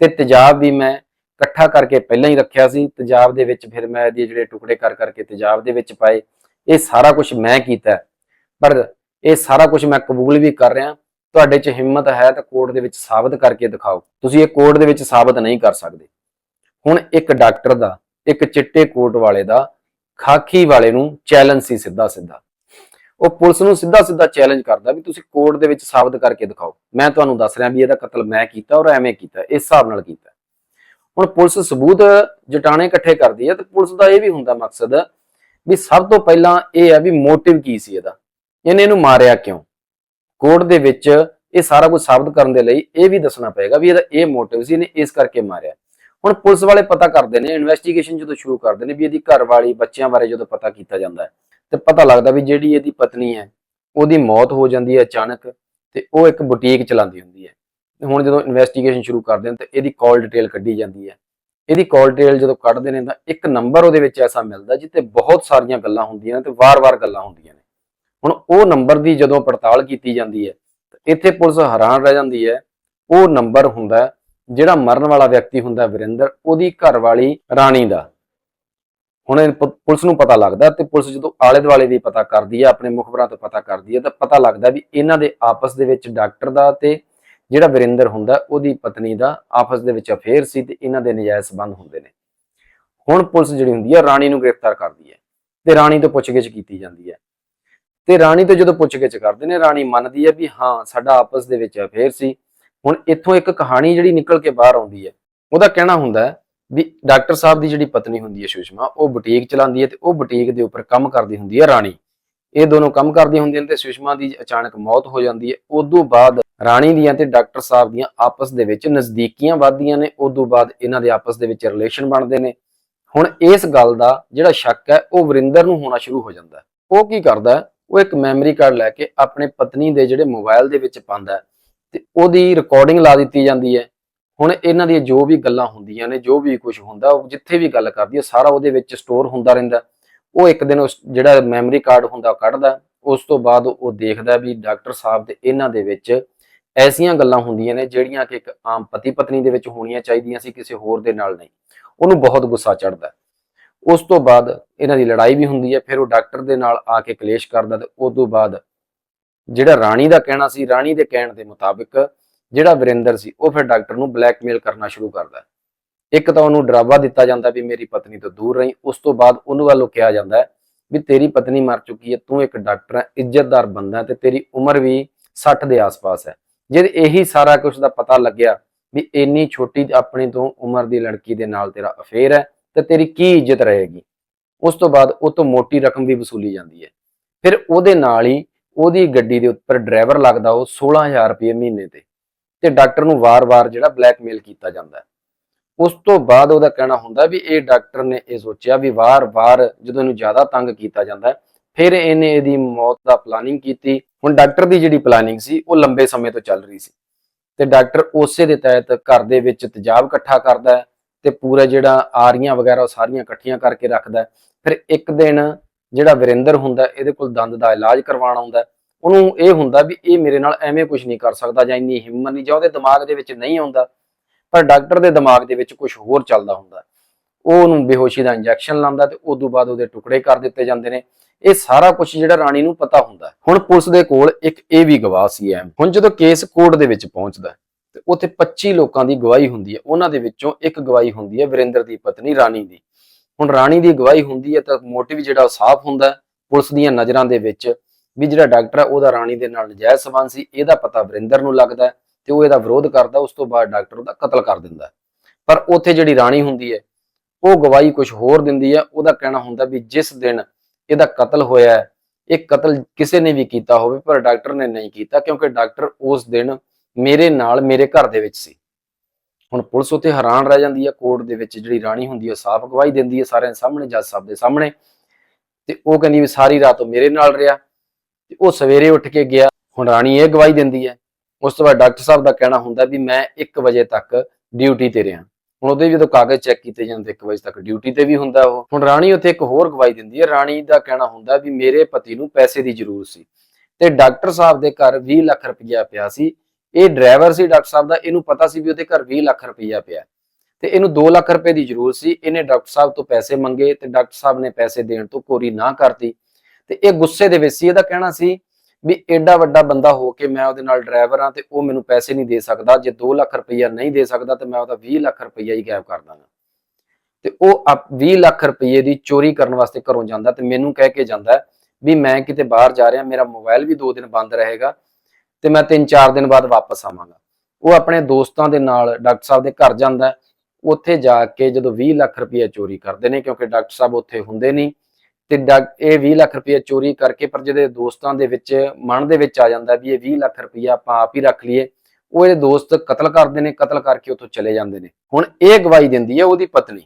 ਤੇ ਤੇਜ਼ਾਬ ਵੀ ਮੈਂ ਇਕੱਠਾ ਕਰਕੇ ਪਹਿਲਾਂ ਹੀ ਰੱਖਿਆ ਸੀ, ਤੇਜ਼ਾਬ ਦੇ ਵਿੱਚ ਫਿਰ ਮੈਂ ਇਹਦੇ ਜਿਹੜੇ ਟੁਕੜੇ ਕਰ ਕਰਕੇ ਤੇਜ਼ਾਬ ਦੇ ਵਿੱਚ ਪਾਏ। ਇਹ ਸਾਰਾ ਕੁਝ ਮੈਂ ਕੀਤਾ ਪਰ ਇਹ ਸਾਰਾ ਕੁਝ ਮੈਂ ਕਬੂਲ ਵੀ ਕਰ ਰਿਹਾ। ਤੁਹਾਡੇ 'ਚ ਹਿੰਮਤ ਹੈ ਤਾਂ ਕੋਰਟ ਦੇ ਵਿੱਚ ਸਾਬਤ ਕਰਕੇ ਦਿਖਾਓ। ਤੁਸੀਂ ਇਹ ਕੋਰਟ ਦੇ ਵਿੱਚ ਸਾਬਤ ਨਹੀਂ ਕਰ ਸਕਦੇ। ਹੁਣ ਇੱਕ ਡਾਕਟਰ ਦਾ, ਇੱਕ ਚਿੱਟੇ ਕੋਟ ਵਾਲੇ ਦਾ, ਖਾਕੀ ਵਾਲੇ ਨੂੰ ਚੈਲੰਜ ਸੀ ਸਿੱਧਾ ਸਿੱਧਾ ਉਹ ਪੁਲਿਸ ਨੂੰ ਸਿੱਧਾ ਸਿੱਧਾ ਚੈਲੰਜ ਕਰਦਾ ਵੀ ਤੁਸੀਂ ਕੋਰਟ ਦੇ ਵਿੱਚ ਸਾਬਤ ਕਰਕੇ ਦਿਖਾਓ। ਮੈਂ ਤੁਹਾਨੂੰ ਦੱਸ ਰਿਹਾ ਵੀ ਇਹਦਾ ਕਤਲ ਮੈਂ ਕੀਤਾ ਔਰ ਐਵੇਂ ਕੀਤਾ, ਇਸ ਹਿਸਾਬ ਨਾਲ ਕੀਤਾ। ਹੁਣ ਪੁਲਿਸ ਸਬੂਤ ਜਟਾਣੇ ਇਕੱਠੇ ਕਰਦੀ ਹੈ ਤੇ ਪੁਲਿਸ ਦਾ ਇਹ ਵੀ ਹੁੰਦਾ ਮਕਸਦ ਵੀ ਸਭ ਤੋਂ ਪਹਿਲਾਂ ਇਹ ਹੈ ਵੀ ਮੋਟਿਵ ਕੀ ਸੀ ਇਹਦਾ? ਇਹਨੇ ਇਹਨੂੰ ਮਾਰਿਆ ਕਿਉਂ? ਕੋਰਟ ਦੇ ਵਿੱਚ ਇਹ ਸਾਰਾ ਕੁਝ ਸਾਬਤ ਕਰਨ ਦੇ ਲਈ ਇਹ ਵੀ ਦੱਸਣਾ ਪਏਗਾ ਵੀ ਇਹਦਾ ਇਹ ਮੋਟਿਵ ਸੀ, ਇਹਨੇ ਇਸ ਕਰਕੇ ਮਾਰਿਆ। ਹੁਣ ਪੁਲਿਸ ਵਾਲੇ ਪਤਾ ਕਰਦੇ ਨੇ ਇਨਵੈਸਟੀਗੇਸ਼ਨ ਜਦੋਂ ਸ਼ੁਰੂ ਕਰਦੇ ਨੇ ਵੀ ਇਹਦੀ ਘਰ ਵਾਲੀ ਬੱਚਿਆਂ ਬਾਰੇ ਜਦੋਂ ਪਤਾ ਕੀਤਾ ਜਾਂਦਾ ਹੈ ਤੇ ਪਤਾ ਲੱਗਦਾ ਵੀ ਜਿਹੜੀ ਇਹਦੀ ਪਤਨੀ ਹੈ, ਉਹਦੀ ਮੌਤ ਹੋ ਜਾਂਦੀ ਹੈ ਅਚਾਨਕ ਤੇ ਉਹ ਇੱਕ ਬੁਟੀਕ ਚਲਾਉਂਦੀ ਹੁੰਦੀ ਹੈ। ਹੁਣ ਜਦੋਂ ਇਨਵੈਸਟੀਗੇਸ਼ਨ ਸ਼ੁਰੂ ਕਰਦੇ ਨੇ ਤਾਂ ਇਹਦੀ ਕਾਲ ਡਿਟੇਲ ਕੱਢੀ ਜਾਂਦੀ ਹੈ। ਇਹਦੀ ਕਾਲ ਡਿਟੇਲ ਜਦੋਂ ਕੱਢਦੇ ਨੇ ਤਾਂ ਇੱਕ ਨੰਬਰ ਉਹਦੇ ਵਿੱਚ ਐਸਾ ਮਿਲਦਾ ਜਿੱਤੇ ਬਹੁਤ ਸਾਰੀਆਂ ਗੱਲਾਂ ਹੁੰਦੀਆਂ ਨੇ ਤੇ ਵਾਰ-ਵਾਰ ਗੱਲਾਂ ਹੁੰਦੀਆਂ ਨੇ। ਹੁਣ ਉਹ ਨੰਬਰ ਦੀ ਜਦੋਂ ਪੜਤਾਲ ਕੀਤੀ ਜਾਂਦੀ ਹੈ ਇੱਥੇ ਪੁਲਿਸ ਹੈਰਾਨ ਰਹਿ ਜਾਂਦੀ ਹੈ। ਉਹ ਨੰਬਰ ਹੁੰਦਾ ਜਿਹੜਾ ਮਰਨ ਵਾਲਾ ਵਿਅਕਤੀ ਹੁੰਦਾ ਹੈ ਵਰਿੰਦਰ, ਉਹਦੀ ਘਰ ਵਾਲੀ ਰਾਣੀ ਦਾ। ਹੁਣ ਇਹ ਪੁਲਿਸ ਨੂੰ ਪਤਾ ਲੱਗਦਾ ਤੇ ਪੁਲਿਸ ਜਦੋਂ ਆਲੇ ਦੁਆਲੇ ਵੀ ਪਤਾ ਕਰਦੀ ਹੈ, ਆਪਣੇ ਮੁਖਬਰਾਂ ਤੋਂ ਪਤਾ ਕਰਦੀ ਹੈ, ਤਾਂ ਪਤਾ ਲੱਗਦਾ ਵੀ ਇਹਨਾਂ ਦੇ ਆਪਸ ਦੇ ਵਿੱਚ ਡਾਕਟਰ ਦਾ ਤੇ ਜਿਹੜਾ ਵਰਿੰਦਰ ਹੁੰਦਾ, ਉਹਦੀ ਪਤਨੀ ਦਾ ਆਪਸ ਦੇ ਵਿੱਚ ਅਫੇਅਰ ਸੀ ਤੇ ਇਹਨਾਂ ਦੇ ਨਜਾਇਜ਼ ਸੰਬੰਧ ਹੁੰਦੇ ਨੇ। ਹੁਣ ਪੁਲਿਸ ਜਿਹੜੀ ਹੁੰਦੀ ਹੈ ਰਾਣੀ ਨੂੰ ਗ੍ਰਿਫਤਾਰ ਕਰਦੀ ਹੈ ਤੇ ਰਾਣੀ ਤੋਂ ਪੁੱਛਗਿੱਛ ਕੀਤੀ ਜਾਂਦੀ ਹੈ। ਤੇ ਰਾਣੀ ਤੋਂ ਜਦੋਂ ਪੁੱਛਗਿੱਛ ਕਰਦੇ ਨੇ, ਰਾਣੀ ਮੰਨਦੀ ਹੈ ਵੀ ਹਾਂ, ਸਾਡਾ ਆਪਸ ਦੇ ਵਿੱਚ ਅਫੇਅਰ ਸੀ। ਹੁਣ ਇੱਥੋਂ ਇੱਕ ਕਹਾਣੀ ਜਿਹੜੀ ਨਿਕਲ ਕੇ ਬਾਹਰ ਆਉਂਦੀ ਹੈ, ਉਹਦਾ ਕਹਿਣਾ ਹੁੰਦਾ ਹੈ ਵੀ ਡਾਕਟਰ ਸਾਹਿਬ ਦੀ ਜਿਹੜੀ ਪਤਨੀ ਹੁੰਦੀ ਹੈ ਸੁਸ਼ਮਾ, ਉਹ ਬੁਟੀਕ ਚਲਾਉਂਦੀ ਹੈ ਤੇ ਉਹ ਬੁਟੀਕ ਦੇ ਉੱਪਰ ਕੰਮ ਕਰਦੀ ਹੁੰਦੀ ਹੈ ਰਾਣੀ। ਇਹ ਦੋਨੋਂ ਕੰਮ ਕਰਦੀਆਂ ਹੁੰਦੀਆਂ ਨੇ ਤੇ ਸੁਸ਼ਮਾ ਦੀ ਅਚਾਨਕ ਮੌਤ ਹੋ ਜਾਂਦੀ ਹੈ। ਉਦੋਂ ਬਾਅਦ ਰਾਣੀ ਦੀਆਂ ਤੇ ਡਾਕਟਰ ਸਾਹਿਬ ਦੀਆਂ ਆਪਸ ਦੇ ਵਿੱਚ ਨਜ਼ਦੀਕੀਆਂ ਵੱਧਦੀਆਂ ਨੇ। ਉਦੋਂ ਬਾਅਦ ਇਹਨਾਂ ਦੇ ਆਪਸ ਦੇ ਵਿੱਚ ਰਿਲੇਸ਼ਨ ਬਣਦੇ ਨੇ। ਹੁਣ ਇਸ ਗੱਲ ਦਾ ਜਿਹੜਾ ਸ਼ੱਕ ਹੈ, ਉਹ ਵਰਿੰਦਰ ਨੂੰ ਹੋਣਾ ਸ਼ੁਰੂ ਹੋ ਜਾਂਦਾ ਉਹ ਕੀ ਕਰਦਾ ਉਹ ਇੱਕ ਮੈਮਰੀ ਕਾਰਡ ਲੈ ਕੇ ਆਪਣੇ ਪਤਨੀ ਦੇ ਜਿਹੜੇ ਮੋਬਾਈਲ ਦੇ ਵਿੱਚ ਪਾਉਂਦਾ ਹੈ ਤੇ ਉਹਦੀ ਰਿਕਾਰਡਿੰਗ ਲਾ ਦਿੱਤੀ ਜਾਂਦੀ ਹੈ। ਹੁਣ ਇਹਨਾਂ ਦੀਆਂ ਜੋ ਵੀ ਗੱਲਾਂ ਹੁੰਦੀਆਂ ਨੇ, ਜੋ ਵੀ ਕੁਝ ਹੁੰਦਾ, ਉਹ ਜਿੱਥੇ ਵੀ ਗੱਲ ਕਰਦੀ ਹੈ, ਸਾਰਾ ਉਹਦੇ ਵਿੱਚ ਸਟੋਰ ਹੁੰਦਾ ਰਹਿੰਦਾ ਉਹ ਇੱਕ ਦਿਨ ਉਸ ਜਿਹੜਾ ਮੈਮਰੀ ਕਾਰਡ ਹੁੰਦਾ ਕੱਢਦਾ, ਉਸ ਤੋਂ ਬਾਅਦ ਉਹ ਦੇਖਦਾ ਵੀ ਡਾਕਟਰ ਸਾਹਿਬ ਤੇ ਇਹਨਾਂ ਦੇ ਵਿੱਚ ਐਸੀਆਂ ਗੱਲਾਂ ਹੁੰਦੀਆਂ ਨੇ ਜਿਹੜੀਆਂ ਕਿ ਇੱਕ ਆਮ ਪਤੀ ਪਤਨੀ ਦੇ ਵਿੱਚ ਹੋਣੀਆਂ ਚਾਹੀਦੀਆਂ ਸੀ, ਕਿਸੇ ਹੋਰ ਦੇ ਨਾਲ ਨਹੀਂ। ਉਹਨੂੰ ਬਹੁਤ ਗੁੱਸਾ ਚੜਦਾ ਉਸ ਤੋਂ ਬਾਅਦ ਇਹਨਾਂ ਦੀ ਲੜਾਈ ਵੀ ਹੁੰਦੀ ਹੈ, ਫਿਰ ਉਹ ਡਾਕਟਰ ਦੇ ਨਾਲ ਆ ਕੇ ਕਲੇਸ਼ ਕਰਦਾ ਤੇ ਉਸ ਤੋਂ ਬਾਅਦ ਜਿਹੜਾ ਰਾਣੀ ਦਾ ਕਹਿਣਾ ਸੀ, ਰਾਣੀ ਦੇ ਕਹਿਣ ਦੇ ਮੁਤਾਬਿਕ ਜਿਹੜਾ ਵਰਿੰਦਰ ਸੀ, ਉਹ ਫਿਰ ਡਾਕਟਰ ਨੂੰ ਬਲੈਕਮੇਲ ਕਰਨਾ ਸ਼ੁਰੂ ਕਰਦਾ। ਇੱਕ ਤਾਂ ਉਹਨੂੰ ਡਰਾਵਾ ਦਿੱਤਾ ਜਾਂਦਾ ਵੀ ਮੇਰੀ ਪਤਨੀ ਤੋਂ ਦੂਰ ਰਹੀ, ਉਸ ਤੋਂ ਬਾਅਦ ਉਹਨੂੰ ਵੱਲੋਂ ਕਿਹਾ ਜਾਂਦਾ ਵੀ ਤੇਰੀ ਪਤਨੀ ਮਰ ਚੁੱਕੀ ਹੈ, ਤੂੰ ਇੱਕ ਡਾਕਟਰ ਹੈ, ਇੱਜ਼ਤਦਾਰ ਬੰਦਾ ਹੈ ਤੇ ਤੇਰੀ ਉਮਰ ਵੀ 60 ਦੇ ਆਸ-ਪਾਸ ਹੈ। ਜਦ ਇਹੀ ਸਾਰਾ ਕੁਝ ਦਾ ਪਤਾ ਲੱਗਿਆ ਵੀ ਇੰਨੀ ਛੋਟੀ ਆਪਣੀ ਤੋਂ ਉਮਰ ਦੀ ਲੜਕੀ ਦੇ ਨਾਲ ਤੇਰਾ ਅਫੇਅਰ ਹੈ ਤੇ ਤੇਰੀ ਕੀ ਇੱਜ਼ਤ ਰਹੇਗੀ? ਉਸ ਤੋਂ ਬਾਅਦ ਉਹ ਤੋਂ ਮੋਟੀ ਰਕਮ ਵੀ ਵਸੂਲੀ ਜਾਂਦੀ ਹੈ। ਫਿਰ ਉਹਦੇ ਨਾਲ ਹੀ ਉਹਦੀ ਗੱਡੀ ਦੇ ਉੱਪਰ ਡਰਾਈਵਰ ਲੱਗਦਾ ਉਹ 16000 ਰੁਪਏ ਮਹੀਨੇ ਤੇ ਤੇ ਡਾਕਟਰ ਨੂੰ ਵਾਰ-ਵਾਰ ਜਿਹੜਾ ਬਲੈਕਮੇਲ ਕੀਤਾ ਜਾਂਦਾ ਉਸ ਤੋਂ ਬਾਅਦ ਉਹਦਾ ਕਹਿਣਾ ਹੁੰਦਾ ਵੀ ਇਹ ਡਾਕਟਰ ਨੇ ਇਹ ਸੋਚਿਆ ਵੀ ਵਾਰ-ਵਾਰ ਜਦੋਂ ਇਹਨੂੰ ਜ਼ਿਆਦਾ ਤੰਗ ਕੀਤਾ ਜਾਂਦਾ, ਫਿਰ ਇਹਨੇ ਇਹਦੀ ਮੌਤ ਦਾ ਪਲਾਨਿੰਗ ਕੀਤੀ। ਹੁਣ ਡਾਕਟਰ ਦੀ ਜਿਹੜੀ ਪਲਾਨਿੰਗ ਸੀ, ਉਹ ਲੰਬੇ ਸਮੇਂ ਤੋਂ ਚੱਲ ਰਹੀ ਸੀ। ਤੇ ਡਾਕਟਰ ਉਸੇ ਦੇ ਤਹਿਤ ਘਰ ਦੇ ਵਿੱਚ ਤੇਜ਼ਾਬ ਇਕੱਠਾ ਕਰਦਾ ਹੈ ਤੇ ਪੂਰਾ ਜਿਹੜਾ ਆਰੀਆਂ ਵਗੈਰਾ ਉਹ ਸਾਰੀਆਂ ਇਕੱਠੀਆਂ ਕਰਕੇ ਰੱਖਦਾ ਫਿਰ ਇੱਕ ਦਿਨ ਜਿਹੜਾ ਵਰਿੰਦਰ ਹੁੰਦਾ, ਇਹਦੇ ਕੋਲ ਦੰਦ ਦਾ ਇਲਾਜ ਕਰਵਾਉਣ ਆਉਂਦਾ ਉਹਨੂੰ ਇਹ ਹੁੰਦਾ ਵੀ ਇਹ ਮੇਰੇ ਨਾਲ ਐਵੇਂ ਕੁਝ ਨਹੀਂ ਕਰ ਸਕਦਾ ਜਾਂ ਇੰਨੀ ਹਿੰਮਤ ਨਹੀਂ, ਜਾਂ ਉਹਦੇ ਦਿਮਾਗ ਦੇ ਵਿੱਚ ਨਹੀਂ ਆਉਂਦਾ। ਪਰ ਡਾਕਟਰ ਦੇ ਦਿਮਾਗ ਦੇ ਵਿੱਚ ਕੁਝ ਹੋਰ ਚੱਲਦਾ ਹੁੰਦਾ ਉਹ ਉਹਨੂੰ ਬੇਹੋਸ਼ੀ ਦਾ ਇੰਜੈਕਸ਼ਨ ਲਾਉਂਦਾ ਤੇ ਉਸ ਤੋਂ ਬਾਅਦ ਉਹਦੇ ਟੁਕੜੇ ਕਰ ਦਿੱਤੇ ਜਾਂਦੇ ਨੇ। ਇਹ ਸਾਰਾ ਕੁਝ ਜਿਹੜਾ ਰਾਣੀ ਨੂੰ ਪਤਾ ਹੁੰਦਾ ਹੁਣ ਪੁਲਿਸ ਦੇ ਕੋਲ ਇੱਕ ਇਹ ਵੀ ਗਵਾਹ ਸੀ ਐਮ। ਹੁਣ ਜਦੋਂ ਕੇਸ ਕੋਰਟ ਦੇ ਵਿੱਚ ਪਹੁੰਚਦਾ ਤੇ ਉੱਥੇ 25 ਲੋਕਾਂ ਦੀ ਗਵਾਹੀ ਹੁੰਦੀ ਹੈ। ਉਹਨਾਂ ਦੇ ਵਿੱਚੋਂ ਇੱਕ ਗਵਾਹੀ ਹੁੰਦੀ ਹੈ ਵਰਿੰਦਰ ਦੀ ਪਤਨੀ ਰਾਣੀ ਦੀ। ਹੁਣ ਰਾਣੀ ਦੀ ਗਵਾਹੀ ਹੁੰਦੀ ਹੈ ਤਾਂ ਮੋਟਿਵ ਜਿਹੜਾ ਉਹ ਸਾਫ਼ ਹੁੰਦਾ ਪੁਲਿਸ ਦੀਆਂ ਨਜ਼ਰਾਂ ਦੇ ਵਿੱਚ ਵੀ ਜਿਹੜਾ ਡਾਕਟਰ ਹੈ, ਉਹਦਾ ਰਾਣੀ ਦੇ ਨਾਲ ਨਜਾਇਜ਼ ਸਬੰਧ ਸੀ। ਇਹਦਾ ਪਤਾ ਵਰਿੰਦਰ ਨੂੰ ਲੱਗਦਾ ਤੇ ਉਹ ਇਹਦਾ ਵਿਰੋਧ ਕਰਦਾ, ਉਸ ਤੋਂ ਬਾਅਦ ਡਾਕਟਰ ਉਹਦਾ ਕਤਲ ਕਰ ਦਿੰਦਾ ਪਰ ਉੱਥੇ ਜਿਹੜੀ ਰਾਣੀ ਹੁੰਦੀ ਹੈ, ਉਹ ਗਵਾਹੀ ਕੁਝ ਹੋਰ ਦਿੰਦੀ ਹੈ, ਉਹਦਾ ਕਹਿਣਾ ਹੁੰਦਾ ਵੀ ਜਿਸ ਦਿਨ ਇਹਦਾ ਕਤਲ ਹੋਇਆ ਹੈ, ਇਹ ਕਤਲ ਕਿਸੇ ਨੇ ਵੀ ਕੀਤਾ ਹੋਵੇ, ਪਰ ਡਾਕਟਰ ਨੇ ਨਹੀਂ ਕੀਤਾ, ਕਿਉਂਕਿ ਡਾਕਟਰ ਉਸ ਦਿਨ ਮੇਰੇ ਨਾਲ ਮੇਰੇ ਘਰ ਦੇ ਵਿੱਚ ਸੀ। ਹੁਣ ਪੁਲਿਸ ਉੱਤੇ ਹੈਰਾਨ ਰਹਿ ਜਾਂਦੀ ਹੈ, ਕੋਰਟ ਦੇ ਵਿੱਚ ਜਿਹੜੀ ਰਾਣੀ ਹੁੰਦੀ ਹੈ ਸਾਫ਼ ਗਵਾਹੀ ਦਿੰਦੀ ਹੈ ਸਾਰਿਆਂ ਦੇ ਸਾਹਮਣੇ, ਜੱਜ ਸਾਹਿਬ ਦੇ ਸਾਹਮਣੇ। ਤੇ ਉਹ ਕਹਿੰਦੀ ਵੀ ਸਾਰੀ ਰਾਤ ਉਹ ਮੇਰੇ ਨਾਲ ਰਿਹਾ, ਤੇ ਉਹ ਸਵੇਰੇ ਉੱਠ ਕੇ ਗਿਆ, ਹੁਣ ਰਾਣੀ ਇਹ ਗਵਾਹੀ ਦਿੰਦੀ ਹੈ ਉਸ ਤੋਂ ਬਾਅਦ ਡਾਕਟਰ ਸਾਹਿਬ ਦਾ ਕਹਿਣਾ ਹੁੰਦਾ ਵੀ ਮੈਂ 1 ਵਜੇ ਤੱਕ ਡਿਊਟੀ ਤੇ ਰਿਹਾ। ਹੁਣ ਉਹਦੇ ਜਦੋਂ ਕਾਗਜ਼ ਚੈੱਕ ਕੀਤੇ ਜਾਂਦੇ 1 ਵਜੇ ਤੱਕ ਡਿਊਟੀ ਤੇ ਵੀ ਹੁੰਦਾ ਉਹ। ਹੁਣ ਰਾਣੀ ਉੱਥੇ ਇੱਕ ਹੋਰ ਗਵਾਹੀ ਦਿੰਦੀ ਹੈ। ਰਾਣੀ ਦਾ ਕਹਿਣਾ ਹੁੰਦਾ ਵੀ ਮੇਰੇ ਪਤੀ ਨੂੰ ਪੈਸੇ ਦੀ ਜ਼ਰੂਰਤ ਸੀ ਤੇ ਡਾਕਟਰ ਸਾਹਿਬ ਦੇ ਘਰ 20 ਲੱਖ ਰੁਪਇਆ ਪਿਆ ਸੀ। ਇਹ ਡਰਾਈਵਰ ਸੀ ਡਾਕਟਰ ਸਾਹਿਬ ਦਾ। ਇਹਨੂੰ ਪਤਾ ਸੀ ਵੀ ਉਹਦੇ ਘਰ 20 ਲੱਖ ਰੁਪਇਆ ਪਿਆ। ਤੇ ਇਹਨੂੰ 2 ਲੱਖ ਰੁਪਏ ਦੀ ਜ਼ਰੂਰਤ ਸੀ। ਇਹਨੇ ਡਾਕਟਰ ਸਾਹਿਬ ਤੋਂ ਪੈਸੇ ਮੰਗੇ ਤੇ ਡਾਕਟਰ ਸਾਹਿਬ ਨੇ ਪੈਸੇ ਦੇਣ ਤੋਂ ਕੋਰੀ ਨਾ ਕਰਤੀ। ਤੇ ਇਹ ਗੁੱਸੇ ਦੇ ਵਿੱਚ ਸੀ। ਇਹਦਾ ਕਹਿਣਾ ਸੀ ਵੀ ਐਡਾ ਵੱਡਾ ਬੰਦਾ ਹੋ ਕੇ ਮੈਂ ਉਹਦੇ ਨਾਲ ਡਰਾਈਵਰ ਆ ਤੇ ਉਹ ਮੈਨੂੰ ਪੈਸੇ ਨਹੀਂ ਦੇ ਸਕਦਾ। ਜੇ 2 ਲੱਖ ਰੁਪਈਆ ਨਹੀਂ ਦੇ ਸਕਦਾ ਤੇ ਮੈਂ ਉਹਦਾ 20 ਲੱਖ ਰੁਪਈਆ ਹੀ ਗਾਇਬ ਕਰ ਦਾਂਗਾ। ਤੇ ਉਹ ਆਪ- 20 ਲੱਖ ਰੁਪਈਏ ਦੀ ਚੋਰੀ ਕਰਨ ਵਾਸਤੇ ਘਰੋਂ ਜਾਂਦਾ ਤੇ ਮੈਨੂੰ ਕਹਿ ਕੇ ਜਾਂਦਾ ਵੀ ਮੈਂ ਕਿਤੇ ਬਾਹਰ ਜਾ ਰਿਹਾ, ਮੇਰਾ ਮੋਬਾਈਲ ਵੀ 2 ਦਿਨ ਬੰਦ ਰਹੇਗਾ ਤੇ ਮੈਂ 3-4 ਦਿਨ ਬਾਅਦ ਵਾਪਸ ਆਵਾਂਗਾ। ਉਹ ਆਪਣੇ ਦੋਸਤਾਂ ਦੇ ਨਾਲ ਡਾਕਟਰ ਸਾਹਿਬ ਦੇ ਘਰ ਜਾਂਦਾ, ਉੱਥੇ ਜਾ ਕੇ ਜਦੋਂ 20 ਲੱਖ ਰੁਪਏ ਚੋਰੀ ਕਰਦੇ ਨੇ ਕਿਉਂਕਿ ਡਾਕਟਰ ਸਾਹਿਬ ਉੱਥੇ ਹੁੰਦੇ ਨਹੀਂ ਤੇ ਡਾਕ- ਇਹ 20 ਲੱਖ ਰੁਪਏ ਚੋਰੀ ਕਰਕੇ ਪਰ ਜਿਹਦੇ ਦੋਸਤਾਂ ਦੇ ਵਿੱਚ, ਮਨ ਦੇ ਵਿੱਚ ਆ ਜਾਂਦਾ ਵੀ ਇਹ 20 ਲੱਖ ਰੁਪਏ ਆਪਾਂ ਆਪ ਹੀ ਰੱਖ ਲਈਏ, ਉਹ ਇਹਦੇ ਦੋਸਤ ਕਤਲ ਕਰਦੇ ਨੇ, ਕਤਲ ਕਰਕੇ ਉੱਥੋਂ ਚਲੇ ਜਾਂਦੇ ਨੇ। ਹੁਣ ਇਹ ਗਵਾਹੀ ਦਿੰਦੀ ਹੈ ਉਹਦੀ ਪਤਨੀ।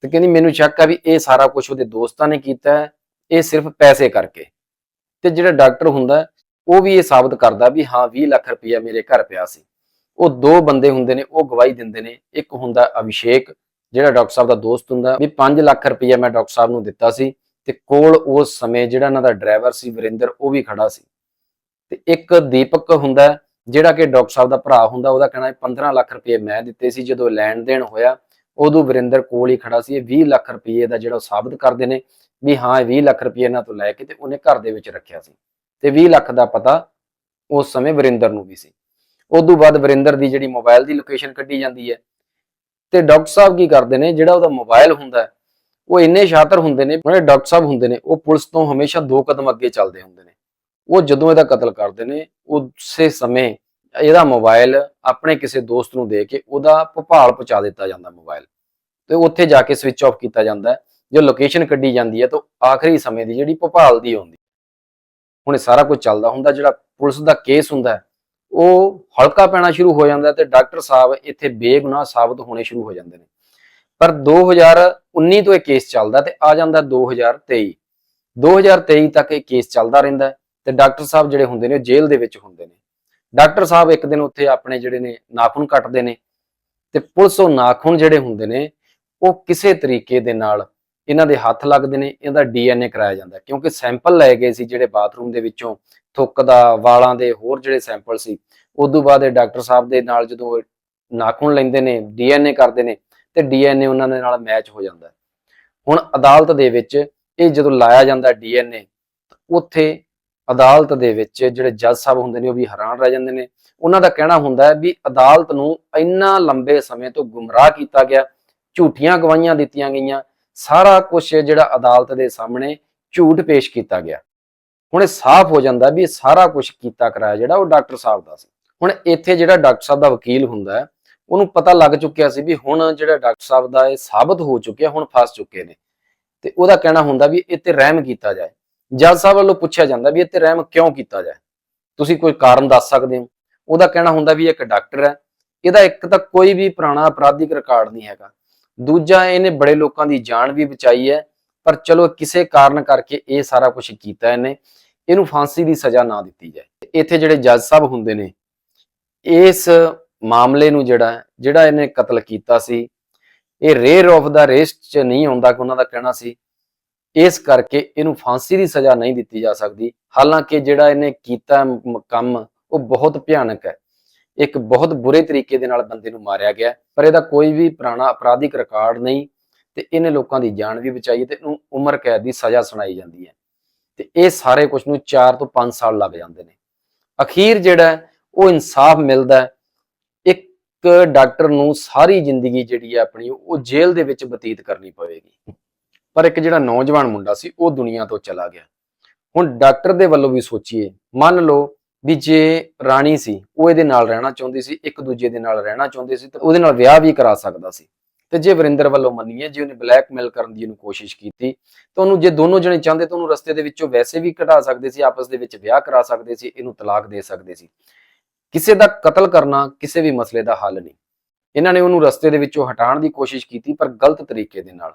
ਤੇ ਕਹਿੰਦੀ ਮੈਨੂੰ ਸ਼ੱਕ ਆ ਵੀ ਇਹ ਸਾਰਾ ਕੁਝ ਉਹਦੇ ਦੋਸਤਾਂ ਨੇ ਕੀਤਾ ਹੈ, ਇਹ ਸਿਰਫ ਪੈਸੇ ਕਰਕੇ। ਤੇ ਜਿਹੜਾ ਡਾਕਟਰ ਹੁੰਦਾ ਉਹ ਵੀ ਇਹ ਸਾਬਤ ਕਰਦਾ ਵੀ ਹਾਂ 20 ਲੱਖ ਰੁਪਇਆ ਮੇਰੇ ਘਰ ਪਿਆ ਸੀ। ਉਹ ਦੋ ਬੰਦੇ ਹੁੰਦੇ ਨੇ, ਉਹ ਗਵਾਹੀ ਦਿੰਦੇ ਨੇ, ਇੱਕ ਹੁੰਦਾ ਅਭਿਸ਼ੇਕ ਜਿਹੜਾ ਡਾਕਟਰ ਸਾਹਿਬ ਦਾ ਦੋਸਤ ਹੁੰਦਾ, ਵੀ 5 ਲੱਖ ਰੁਪਇਆ ਮੈਂ ਡਾਕਟਰ ਸਾਹਿਬ ਨੂੰ ਦਿੱਤਾ ਸੀ ਤੇ ਕੋਲ ਉਸ ਸਮੇਂ ਜਿਹੜਾ ਇਹਨਾਂ ਦਾ ਡਰਾਈਵਰ ਸੀ ਵਰਿੰਦਰ, ਉਹ ਵੀ ਖੜਾ ਸੀ। ਤੇ ਇੱਕ ਦੀਪਕ ਹੁੰਦਾ, ਜਿਹੜਾ ਕਿ ਡਾਕਟਰ ਸਾਹਿਬ ਦਾ ਭਰਾ ਹੁੰਦਾ, ਉਹਦਾ ਕਹਿਣਾ ਹੈ 15 ਲੱਖ ਰੁਪਏ ਮੈਂ ਦਿੱਤੇ ਸੀ, ਜਦੋਂ ਲੈਣ ਦੇਣ ਹੋਇਆ, ਉਦੋਂ ਵਰਿੰਦਰ ਕੋਲ ਹੀ ਖੜਾ ਸੀ। ਇਹ 20 ਲੱਖ ਰੁਪਏ ਦਾ ਜਿਹੜਾ ਉਹ ਸਾਬਤ ਕਰਦੇ ਨੇ, ਵੀ ਹਾਂ, ਇਹ 20 ਲੱਖ ਰੁਪਏ ਇਹਨਾਂ ਤੋਂ ਲੈ ਕੇ ਤੇ ਉਹਨੇ ਘਰ ਦੇ ਵਿੱਚ ਰੱਖਿਆ ਸੀ। ਤੇ 20 ਲੱਖ ਦਾ ਪਤਾ ਉਸ ਸਮੇਂ ਵਰਿੰਦਰ ਨੂੰ ਵੀ ਸੀ। ਉਦੋਂ ਬਾਅਦ ਵਰਿੰਦਰ ਦੀ ਜਿਹੜੀ ਮੋਬਾਈਲ ਦੀ ਲੋਕੇਸ਼ਨ ਕੱਢੀ ਜਾਂਦੀ ਹੈ ਤੇ ਡਾਕਟਰ ਸਾਹਿਬ ਕੀ ਕਰਦੇ ਨੇ, ਜਿਹੜਾ ਉਹਦਾ ਮੋਬਾਈਲ ਹੁੰਦਾ ਉਹ ਇੰਨੇ ਸ਼ਾਤਰ ਹੁੰਦੇ ਨੇ ਜਿਹੜੇ ਡਾਕਟਰ ਸਾਹਿਬ ਹੁੰਦੇ ਨੇ, ਉਹ ਪੁਲਿਸ ਤੋਂ ਹਮੇਸ਼ਾ ਦੋ ਕਦਮ ਅੱਗੇ ਚੱਲਦੇ ਹੁੰਦੇ ਨੇ। ਉਹ ਜਦੋਂ ਇਹਦਾ ਕਤਲ ਕਰਦੇ ਨੇ, ਉਸੇ ਸਮੇਂ ਇਹਦਾ ਮੋਬਾਈਲ ਆਪਣੇ ਕਿਸੇ ਦੋਸਤ ਨੂੰ ਦੇ ਕੇ ਉਹਦਾ ਭੋਪਾਲ ਪਹੁੰਚਾ ਦਿੱਤਾ ਜਾਂਦਾ ਮੋਬਾਈਲ ਤੇ ਉੱਥੇ ਜਾ ਕੇ ਸਵਿਚ ਆਫ ਕੀਤਾ ਜਾਂਦਾ ਜੋ ਲੋਕੇਸ਼ਨ ਕੱਢੀ ਜਾਂਦੀ ਹੈ, ਤਾਂ ਆਖਰੀ ਸਮੇਂ ਦੀ ਜਿਹੜੀ ਭੋਪਾਲ ਦੀ ਹੁੰਦੀ ਹੁਣ ਇਹ ਸਾਰਾ ਕੁਝ ਚੱਲਦਾ ਹੁੰਦਾ, ਜਿਹੜਾ ਪੁਲਿਸ ਦਾ ਕੇਸ ਹੁੰਦਾ ਉਹ ਹਲਕਾ ਪੈਣਾ ਸ਼ੁਰੂ ਹੋ ਜਾਂਦਾ ਹੈ ਤੇ ਡਾਕਟਰ ਸਾਹਿਬ ਇੱਥੇ ਬੇਗੁਨਾਹ ਸਾਬਤ ਹੋਣੇ ਸ਼ੁਰੂ ਹੋ ਜਾਂਦੇ ਨੇ। ਪਰ 2019 ਤੋਂ ਇਹ ਕੇਸ ਚੱਲਦਾ ਤੇ ਆ ਜਾਂਦਾ 2023 2023 ਤੱਕ ਇਹ ਕੇਸ ਚੱਲਦਾ ਰਹਿੰਦਾ ਹੈ ਤੇ ਡਾਕਟਰ ਸਾਹਿਬ ਜਿਹੜੇ ਹੁੰਦੇ ਨੇ ਉਹ ਜੇਲ੍ਹ ਦੇ ਵਿੱਚ ਹੁੰਦੇ ਨੇ। ਡਾਕਟਰ ਸਾਹਿਬ ਇੱਕ ਦਿਨ ਉੱਥੇ ਆਪਣੇ ਜਿਹੜੇ ਨੇ ਨਾਖੂਨ ਕੱਟਦੇ ਨੇ ਤੇ ਪੁਲਿਸ ਉਹ ਨਾਖੂਨ ਜਿਹੜੇ ਹੁੰਦੇ ਨੇ ਉਹ ਕਿਸੇ ਤਰੀਕੇ ਦੇ ਨਾਲ ਇਹਨਾਂ ਦੇ ਹੱਥ ਲੱਗਦੇ ਨੇ ਇਹਦਾ ਡੀਐਨਏ ਕਰਾਇਆ ਜਾਂਦਾ ਕਿਉਂਕਿ ਸੈਂਪਲ ਲਏ ਗਏ ਸੀ ਜਿਹੜੇ ਬਾਥਰੂਮ ਦੇ ਵਿੱਚੋਂ, ਥੁੱਕ ਦਾ, ਵਾਲਾਂ ਦੇ ਹੋਰ ਜਿਹੜੇ ਸੈਂਪਲ ਸੀ, ਉਦੋਂ ਬਾਅਦ ਇਹ ਡਾਕਟਰ ਸਾਹਿਬ ਦੇ ਨਾਲ ਜਦੋਂ ਇਹ ਨਾਖੂਨ ਲੈਂਦੇ ਨੇ, ਡੀਐਨਏ ਕਰਦੇ ਨੇ, ਤੇ ਡੀਐਨਏ ਉਹਨਾਂ ਦੇ ਨਾਲ ਮੈਚ ਹੋ ਜਾਂਦਾ ਹੁਣ ਅਦਾਲਤ ਦੇ ਵਿੱਚ ਇਹ ਜਦੋਂ ਲਾਇਆ ਜਾਂਦਾ ਡੀਐਨਏ ਉੱਥੇ ਅਦਾਲਤ ਦੇ ਵਿੱਚ ਜਿਹੜੇ ਜੱਜ ਸਾਹਿਬ ਹੁੰਦੇ ਨੇ ਉਹ ਵੀ ਹੈਰਾਨ ਰਹਿ ਜਾਂਦੇ ਨੇ। ਉਹਨਾਂ ਦਾ ਕਹਿਣਾ ਹੁੰਦਾ ਹੈ ਵੀ ਅਦਾਲਤ ਨੂੰ ਇੰਨਾ ਲੰਬੇ ਸਮੇਂ ਤੋਂ ਗੁੰਮਰਾਹ ਕੀਤਾ ਗਿਆ, ਝੂਠੀਆਂ ਗਵਾਹੀਆਂ ਦਿੱਤੀਆਂ ਗਈਆਂ ਸਾਰਾ ਕੁਝ ਜਿਹੜਾ ਅਦਾਲਤ ਦੇ ਸਾਹਮਣੇ ਝੂਠ ਪੇਸ਼ ਕੀਤਾ ਗਿਆ। ਹੁਣ ਇਹ ਸਾਫ਼ ਹੋ ਜਾਂਦਾ ਵੀ ਇਹ ਸਾਰਾ ਕੁਝ ਕੀਤਾ ਕਰਾਇਆ ਜਿਹੜਾ ਉਹ ਡਾਕਟਰ ਸਾਹਿਬ ਦਾ ਸੀ। ਹੁਣ ਇੱਥੇ ਜਿਹੜਾ ਡਾਕਟਰ ਸਾਹਿਬ ਦਾ ਵਕੀਲ ਹੁੰਦਾ ਹੈ, ਉਹਨੂੰ ਪਤਾ ਲੱਗ ਚੁੱਕਿਆ ਸੀ ਵੀ ਹੁਣ ਜਿਹੜਾ ਡਾਕਟਰ ਸਾਹਿਬ ਦਾ ਇਹ ਸਾਬਤ ਹੋ ਚੁੱਕਿਆ, ਹੁਣ ਫਸ ਚੁੱਕੇ ਨੇ। ਤੇ ਉਹਦਾ ਕਹਿਣਾ ਹੁੰਦਾ ਵੀ ਇਹ ਤੇ ਰਹਿਮ ਕੀਤਾ ਜਾਏ। ਜੱਜ ਸਾਹਿਬ ਵੱਲੋਂ ਪੁੱਛਿਆ ਜਾਂਦਾ ਵੀ ਇਹ ਤੇ ਰਹਿਮ ਕਿਉਂ ਕੀਤਾ ਜਾਏ? ਤੁਸੀਂ ਕੋਈ ਕਾਰਨ ਦੱਸ ਸਕਦੇ ਹੋ? ਉਹਦਾ ਕਹਿਣਾ ਹੁੰਦਾ ਵੀ ਇੱਕ ਡਾਕਟਰ ਹੈ। ਇਹਦਾ ਇੱਕ ਤਾਂ ਕੋਈ ਵੀ ਪੁਰਾਣਾ ਅਪਰਾਧਿਕ ਰਿਕਾਰਡ ਨਹੀਂ ਹੈਗਾ। ਦੂਜਾ ਇਹਨੇ ਬੜੇ ਲੋਕਾਂ ਦੀ ਜਾਨ ਵੀ ਬਚਾਈ ਹੈ, ਪਰ ਚਲੋ ਕਿਸੇ ਕਾਰਨ ਕਰਕੇ ਇਹ ਸਾਰਾ ਕੁਝ ਕੀਤਾ ਇਹਨੇ, ਇਹਨੂੰ ਫਾਂਸੀ ਦੀ ਸਜ਼ਾ ਨਾ ਦਿੱਤੀ ਜਾਏ। ਇੱਥੇ ਜਿਹੜੇ ਜੱਜ ਸਾਹਿਬ ਹੁੰਦੇ ਨੇ, ਇਸ ਮਾਮਲੇ ਨੂੰ ਜਿਹੜਾ ਜਿਹੜਾ ਇਹਨੇ ਕਤਲ ਕੀਤਾ ਸੀ, ਇਹ ਰੇਅਰ ਆਫ ਦਾ ਰੇਸ ਚ ਨਹੀਂ ਆਉਂਦਾ ਕਿ ਉਹਨਾਂ ਦਾ ਕਹਿਣਾ ਸੀ, ਇਸ ਕਰਕੇ ਇਹਨੂੰ ਫਾਂਸੀ ਦੀ ਸਜ਼ਾ ਨਹੀਂ ਦਿੱਤੀ ਜਾ ਸਕਦੀ। ਹਾਲਾਂਕਿ ਜਿਹੜਾ ਇਹਨੇ ਕੀਤਾ ਕੰਮ, ਉਹ ਬਹੁਤ ਭਿਆਨਕ ਹੈ। ਇੱਕ ਬਹੁਤ ਬੁਰੇ ਤਰੀਕੇ ਦੇ ਨਾਲ ਬੰਦੇ ਨੂੰ ਮਾਰਿਆ ਗਿਆ ਪਰ ਇਹਦਾ ਕੋਈ ਵੀ ਪੁਰਾਣਾ ਅਪਰਾਧਿਕ ਰਿਕਾਰਡ ਨਹੀਂ ਤੇ ਇਹਨੇ ਲੋਕਾਂ ਦੀ ਜਾਨ ਵੀ ਬਚਾਈ ਤੇ ਇਹਨੂੰ ਉਮਰ ਕੈਦ ਦੀ ਸਜ਼ਾ ਸੁਣਾਈ ਜਾਂਦੀ ਹੈ। ਤੇ ਇਹ ਸਾਰੇ ਕੁਝ ਨੂੰ 4 ਤੋਂ 5 ਸਾਲ ਲੱਗ ਜਾਂਦੇ ਨੇ। ਅਖੀਰ ਜਿਹੜਾ ਉਹ ਇਨਸਾਫ ਮਿਲਦਾ ਇੱਕ ਡਾਕਟਰ ਨੂੰ ਸਾਰੀ ਜ਼ਿੰਦਗੀ ਜਿਹੜੀ ਹੈ ਆਪਣੀ, ਉਹ ਜੇਲ੍ਹ ਦੇ ਵਿੱਚ ਬਤੀਤ ਕਰਨੀ ਪਵੇਗੀ। ਪਰ ਇੱਕ ਜਿਹੜਾ ਨੌਜਵਾਨ ਮੁੰਡਾ ਸੀ, ਉਹ ਦੁਨੀਆ ਤੋਂ ਚਲਾ ਗਿਆ। ਹੁਣ ਡਾਕਟਰ ਦੇ ਵੱਲੋਂ ਵੀ ਸੋਚੀਏ, ਮੰਨ ਲਓ ਵੀ ਜੇ ਰਾਣੀ ਸੀ, ਉਹ ਇਹਦੇ ਨਾਲ ਰਹਿਣਾ ਚਾਹੁੰਦੀ ਸੀ, ਇੱਕ ਦੂਜੇ ਦੇ ਨਾਲ ਰਹਿਣਾ ਚਾਹੁੰਦੇ ਸੀ, ਤੇ ਉਹਦੇ ਨਾਲ ਵਿਆਹ ਵੀ ਕਰਾ ਸਕਦਾ ਸੀ। ਤੇ ਜੇ ਵਰਿੰਦਰ ਵੱਲੋਂ ਮੰਨੀਏ, ਜੇ ਉਹਨੇ ਬਲੈਕਮੇਲ ਕਰਨ ਦੀ ਉਹਨੂੰ ਕੋਸ਼ਿਸ਼ ਕੀਤੀ, ਤਾਂ ਉਹਨੂੰ ਜੇ ਦੋਨੋਂ ਜਣੇ ਚਾਹੁੰਦੇ, ਤਾਂ ਉਹਨੂੰ ਰਸਤੇ ਦੇ ਵਿੱਚੋਂ ਵੈਸੇ ਵੀ ਕਢਾ ਸਕਦੇ ਸੀ, ਆਪਸ ਦੇ ਵਿੱਚ ਵਿਆਹ ਕਰਾ ਸਕਦੇ ਸੀ, ਇਹਨੂੰ ਤਲਾਕ ਦੇ ਸਕਦੇ ਸੀ। ਕਿਸੇ ਦਾ ਕਤਲ ਕਰਨਾ ਕਿਸੇ ਵੀ ਮਸਲੇ ਦਾ ਹੱਲ ਨਹੀਂ। ਇਹਨਾਂ ਨੇ ਉਹਨੂੰ ਰਸਤੇ ਦੇ ਵਿੱਚੋਂ ਹਟਾਉਣ ਦੀ ਕੋਸ਼ਿਸ਼ ਕੀਤੀ, ਪਰ ਗਲਤ ਤਰੀਕੇ ਦੇ ਨਾਲ।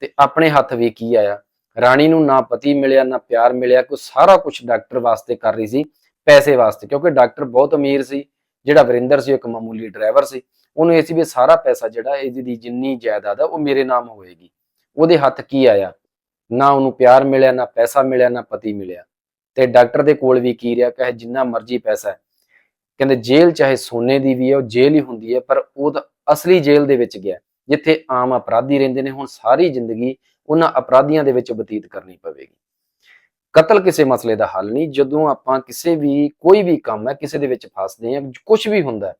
ਤੇ ਆਪਣੇ ਹੱਥ ਵੀ ਕੀ ਆਇਆ? ਰਾਣੀ ਨੂੰ ਨਾ ਪਤੀ ਮਿਲਿਆ, ਨਾ ਪਿਆਰ ਮਿਲਿਆ, ਕੋਈ ਸਾਰਾ ਕੁਝ ਡਾਕਟਰ ਵਾਸਤੇ ਕਰ ਰਹੀ ਸੀ। ਪੈਸੇ ਵਾਸਤੇ, ਕਿਉਂਕਿ ਡਾਕਟਰ ਬਹੁਤ ਅਮੀਰ ਸੀ, ਜਿਹੜਾ ਵਰਿੰਦਰ ਸੀ, ਉਹ ਇੱਕ ਮਾਮੂਲੀ ਡਰਾਈਵਰ ਸੀ। ਉਹਨੂੰ ਇਹ ਸੀ ਵੀ ਸਾਰਾ ਪੈਸਾ ਜਿਹੜਾ ਇਹਦੀ ਜਿੰਨੀ ਜਾਇਦਾਦ ਆ, ਉਹ ਮੇਰੇ ਨਾਮ ਹੋਏਗੀ। ਉਹਦੇ ਹੱਥ ਕੀ ਆਇਆ? ਨਾ ਉਹਨੂੰ ਪਿਆਰ ਮਿਲਿਆ, ਨਾ ਪੈਸਾ ਮਿਲਿਆ, ਨਾ ਪਤੀ ਮਿਲਿਆ। ਤੇ ਡਾਕਟਰ ਦੇ ਕੋਲ ਵੀ ਕੀ ਰਿਹਾ? ਕਹੇ, ਜਿੰਨਾ ਮਰਜ਼ੀ ਪੈਸਾ ਹੈ। ਕਹਿੰਦੇ, ਜੇਲ੍ਹ ਚਾਹੇ ਸੋਨੇ ਦੀ ਵੀ ਹੈ, ਉਹ ਜੇਲ੍ਹ ਹੀ ਹੁੰਦੀ ਹੈ, ਪਰ ਉਹ ਤਾਂ ਅਸਲੀ ਜੇਲ੍ਹ ਦੇ ਵਿੱਚ ਗਿਆ। ਜਿੱਥੇ ਆਮ ਅਪਰਾਧੀ ਰਹਿੰਦੇ ਨੇ, ਹੁਣ ਸਾਰੀ ਜ਼ਿੰਦਗੀ ਉਹਨਾਂ ਅਪਰਾਧੀਆਂ ਦੇ ਵਿੱਚ ਬਤੀਤ ਕਰਨੀ ਪਵੇਗੀ। ਕਤਲ ਕਿਸੇ ਮਸਲੇ ਦਾ ਹੱਲ ਨਹੀਂ, ਜਦੋਂ ਆਪਾਂ ਕਿਸੇ ਵੀ, ਕੋਈ ਵੀ ਕੰਮ ਹੈ, ਕਿਸੇ ਦੇ ਵਿੱਚ ਫਸਦੇ ਹਾਂ ਕੁਝ ਵੀ ਹੁੰਦਾ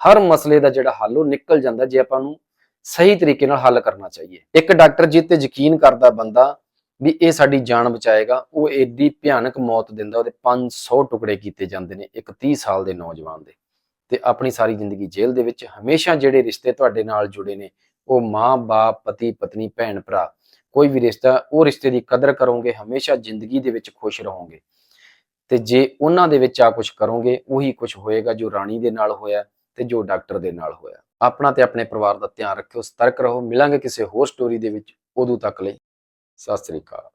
ਹਰ ਮਸਲੇ ਦਾ ਜਿਹੜਾ ਹੱਲ ਉਹ ਨਿਕਲ ਜਾਂਦਾ ਜੇ ਆਪਾਂ ਨੂੰ ਸਹੀ ਤਰੀਕੇ ਨਾਲ ਹੱਲ ਕਰਨਾ ਚਾਹੀਏ। ਇੱਕ ਡਾਕਟਰ ਜੀ ਤੇ ਯਕੀਨ ਕਰਦਾ ਬੰਦਾ ਵੀ ਇਹ ਸਾਡੀ ਜਾਨ ਬਚਾਏਗਾ, ਉਹ ਏਡੀ ਭਿਆਨਕ ਮੌਤ ਦਿੰਦਾ, ਉਹਦੇ 500 ਟੁਕੜੇ ਕੀਤੇ ਜਾਂਦੇ ਨੇ ਇੱਕ 30 ਸਾਲ ਦੇ ਨੌਜਵਾਨ ਦੇ। ਤੇ ਆਪਣੀ ਸਾਰੀ ਜ਼ਿੰਦਗੀ ਜੇਲ੍ਹ ਦੇ ਵਿੱਚ ਹਮੇਸ਼ਾ ਜਿਹੜੇ ਰਿਸ਼ਤੇ ਤੁਹਾਡੇ ਨਾਲ ਜੁੜੇ ਨੇ, ਉਹ ਮਾਂ, ਬਾਪ, ਪਤੀ, ਪਤਨੀ, ਭੈਣ, ਭਰਾ ਕੋਈ ਵੀ ਰਿਸ਼ਤਾ, ਉਹ ਰਿਸ਼ਤੇ ਦੀ ਕਦਰ ਕਰੋਗੇ, ਹਮੇਸ਼ਾ ਜ਼ਿੰਦਗੀ ਦੇ ਵਿੱਚ ਖੁਸ਼ ਰਹੋਗੇ। ਤੇ ਜੇ ਉਹਨਾਂ ਦੇ ਵਿੱਚ ਆ ਕੁਝ ਕਰੋਗੇ, ਉਹੀ ਕੁਝ ਹੋਏਗਾ ਜੋ ਰਾਣੀ ਦੇ ਨਾਲ ਹੋਇਆ ਤੇ ਜੋ ਡਾਕਟਰ ਦੇ ਨਾਲ ਹੋਇਆ। ਆਪਣਾ ਤੇ ਆਪਣੇ ਪਰਿਵਾਰ ਦਾ ਧਿਆਨ ਰੱਖਿਓ, ਸਤਰਕ ਰਹੋ। ਮਿਲਾਂਗੇ ਕਿਸੇ ਹੋਰ ਸਟੋਰੀ ਦੇ ਵਿੱਚ। ਉਦੋਂ ਤੱਕ ਲਈ ਸਤਿ ਸ੍ਰੀ ਅਕਾਲ।